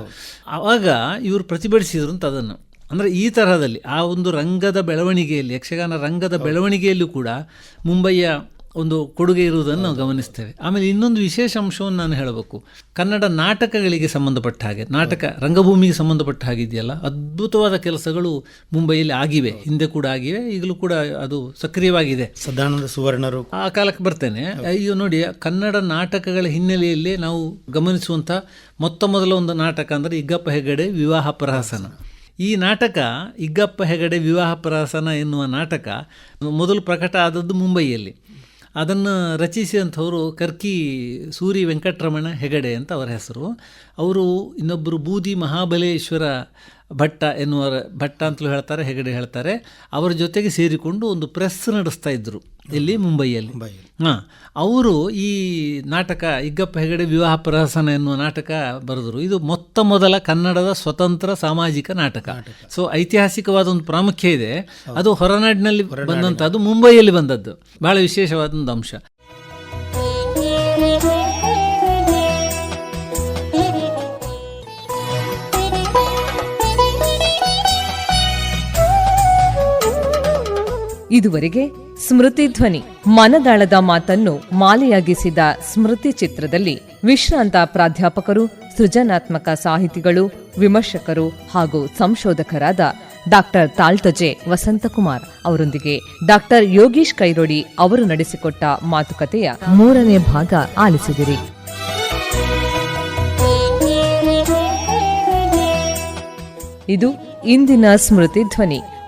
ಆವಾಗ ಇವರು ಪ್ರತಿಭಟಿಸಿದ್ರು ಅಂತ ಅದನ್ನು. ಅಂದರೆ ಈ ತರಹದಲ್ಲಿ ಆ ಒಂದು ರಂಗದ ಬೆಳವಣಿಗೆಯಲ್ಲಿ ಯಕ್ಷಗಾನ ರಂಗದ ಬೆಳವಣಿಗೆಯಲ್ಲೂ ಕೂಡ ಮುಂಬಯಿಯ ಒಂದು ಕೊಡುಗೆ ಇರುವುದನ್ನು ನಾವು ಗಮನಿಸ್ತೇವೆ. ಆಮೇಲೆ ಇನ್ನೊಂದು ವಿಶೇಷ ಅಂಶವನ್ನು ನಾನು ಹೇಳಬೇಕು. ಕನ್ನಡ ನಾಟಕಗಳಿಗೆ ಸಂಬಂಧಪಟ್ಟ ಹಾಗೆ ನಾಟಕ ರಂಗಭೂಮಿಗೆ ಸಂಬಂಧಪಟ್ಟ ಹಾಗಿದೆಯಲ್ಲ ಅದ್ಭುತವಾದ ಕೆಲಸಗಳು ಮುಂಬೈಯಲ್ಲಿ ಆಗಿವೆ ಹಿಂದೆ ಕೂಡ ಆಗಿವೆ ಈಗಲೂ ಕೂಡ ಅದು ಸಕ್ರಿಯವಾಗಿದೆ. ಸದಾನಂದ ಸುವರ್ಣರು. ಆ ಕಾಲಕ್ಕೆ ಬರ್ತೇನೆ. ಅಯ್ಯೋ ನೋಡಿ ಕನ್ನಡ ನಾಟಕಗಳ ಹಿನ್ನೆಲೆಯಲ್ಲಿ ನಾವು ಗಮನಿಸುವಂಥ ಮೊತ್ತ ಮೊದಲ ಒಂದು ನಾಟಕ ಅಂದರೆ ಇಗ್ಗಪ್ಪ ಹೆಗಡೆ ವಿವಾಹ ಪ್ರಹಸನ. ಈ ನಾಟಕ ಇಗ್ಗಪ್ಪ ಹೆಗಡೆ ವಿವಾಹ ಪ್ರಹಸನ ಎನ್ನುವ ನಾಟಕ ಮೊದಲು ಪ್ರಕಟ ಆದದ್ದು ಮುಂಬೈಯಲ್ಲಿ. ಅದನ್ನು ರಚಿಸಿದಂಥವರು ಕರ್ಕಿ ಸೂರಿ ವೆಂಕಟರಮಣ ಹೆಗಡೆ ಅಂತ ಅವರ ಹೆಸರು. ಅವರು ಇನ್ನೊಬ್ಬರು ಬೂದಿ ಮಹಾಬಲೇಶ್ವರ ಭಟ್ಟ ಎನ್ನುವರ ಭಟ್ಟ ಅಂತಲೂ ಹೇಳ್ತಾರೆ ಹೆಗಡೆ ಹೇಳ್ತಾರೆ. ಅವರ ಜೊತೆಗೆ ಸೇರಿಕೊಂಡು ಒಂದು ಪ್ರೆಸ್ ನಡೆಸ್ತಾ ಇದ್ದರು ಇಲ್ಲಿ ಮುಂಬೈಯಲ್ಲಿ. ಹಾಂ ಅವರು ಈ ನಾಟಕ ಇಗ್ಗಪ್ಪ ಹೆಗಡೆ ವಿವಾಹ ಪ್ರಹಸನ ಎನ್ನುವ ನಾಟಕ ಬರೆದರು. ಇದು ಮೊತ್ತ ಮೊದಲ ಕನ್ನಡದ ಸ್ವತಂತ್ರ ಸಾಮಾಜಿಕ ನಾಟಕ. ಸೊ ಐತಿಹಾಸಿಕವಾದ ಒಂದು ಪ್ರಾಮುಖ್ಯ ಇದೆ. ಅದು ಹೊರನಾಡಿನಲ್ಲಿ ಬಂದಂಥದ್ದು ಮುಂಬೈಯಲ್ಲಿ ಬಂದದ್ದು. ಬಹಳ ವಿಶೇಷವಾದ ಒಂದು ಅಂಶ. ಇದುವರೆಗೆ ಸ್ಮೃತಿ ಧ್ವನಿ, ಮನದಾಳದ ಮಾತನ್ನು ಮಾಲೆಯಾಗಿಸಿದ ಸ್ಮೃತಿ ಚಿತ್ರದಲ್ಲಿ ವಿಶ್ರಾಂತ ಪ್ರಾಧ್ಯಾಪಕರು, ಸೃಜನಾತ್ಮಕ ಸಾಹಿತಿಗಳು, ವಿಮರ್ಶಕರು ಹಾಗೂ ಸಂಶೋಧಕರಾದ ಡಾಕ್ಟರ್ ತಾಳ್ತಜೆ ವಸಂತಕುಮಾರ್ ಅವರೊಂದಿಗೆ ಡಾಕ್ಟರ್ ಯೋಗೀಶ್ ಕೈರೋಡಿ ಅವರು ನಡೆಸಿಕೊಟ್ಟ ಮಾತುಕತೆಯ ಮೂರನೇ ಭಾಗ ಆಲಿಸಿದಿರಿ. ಇದು ಇಂದಿನ ಸ್ಮೃತಿ ಧ್ವನಿ.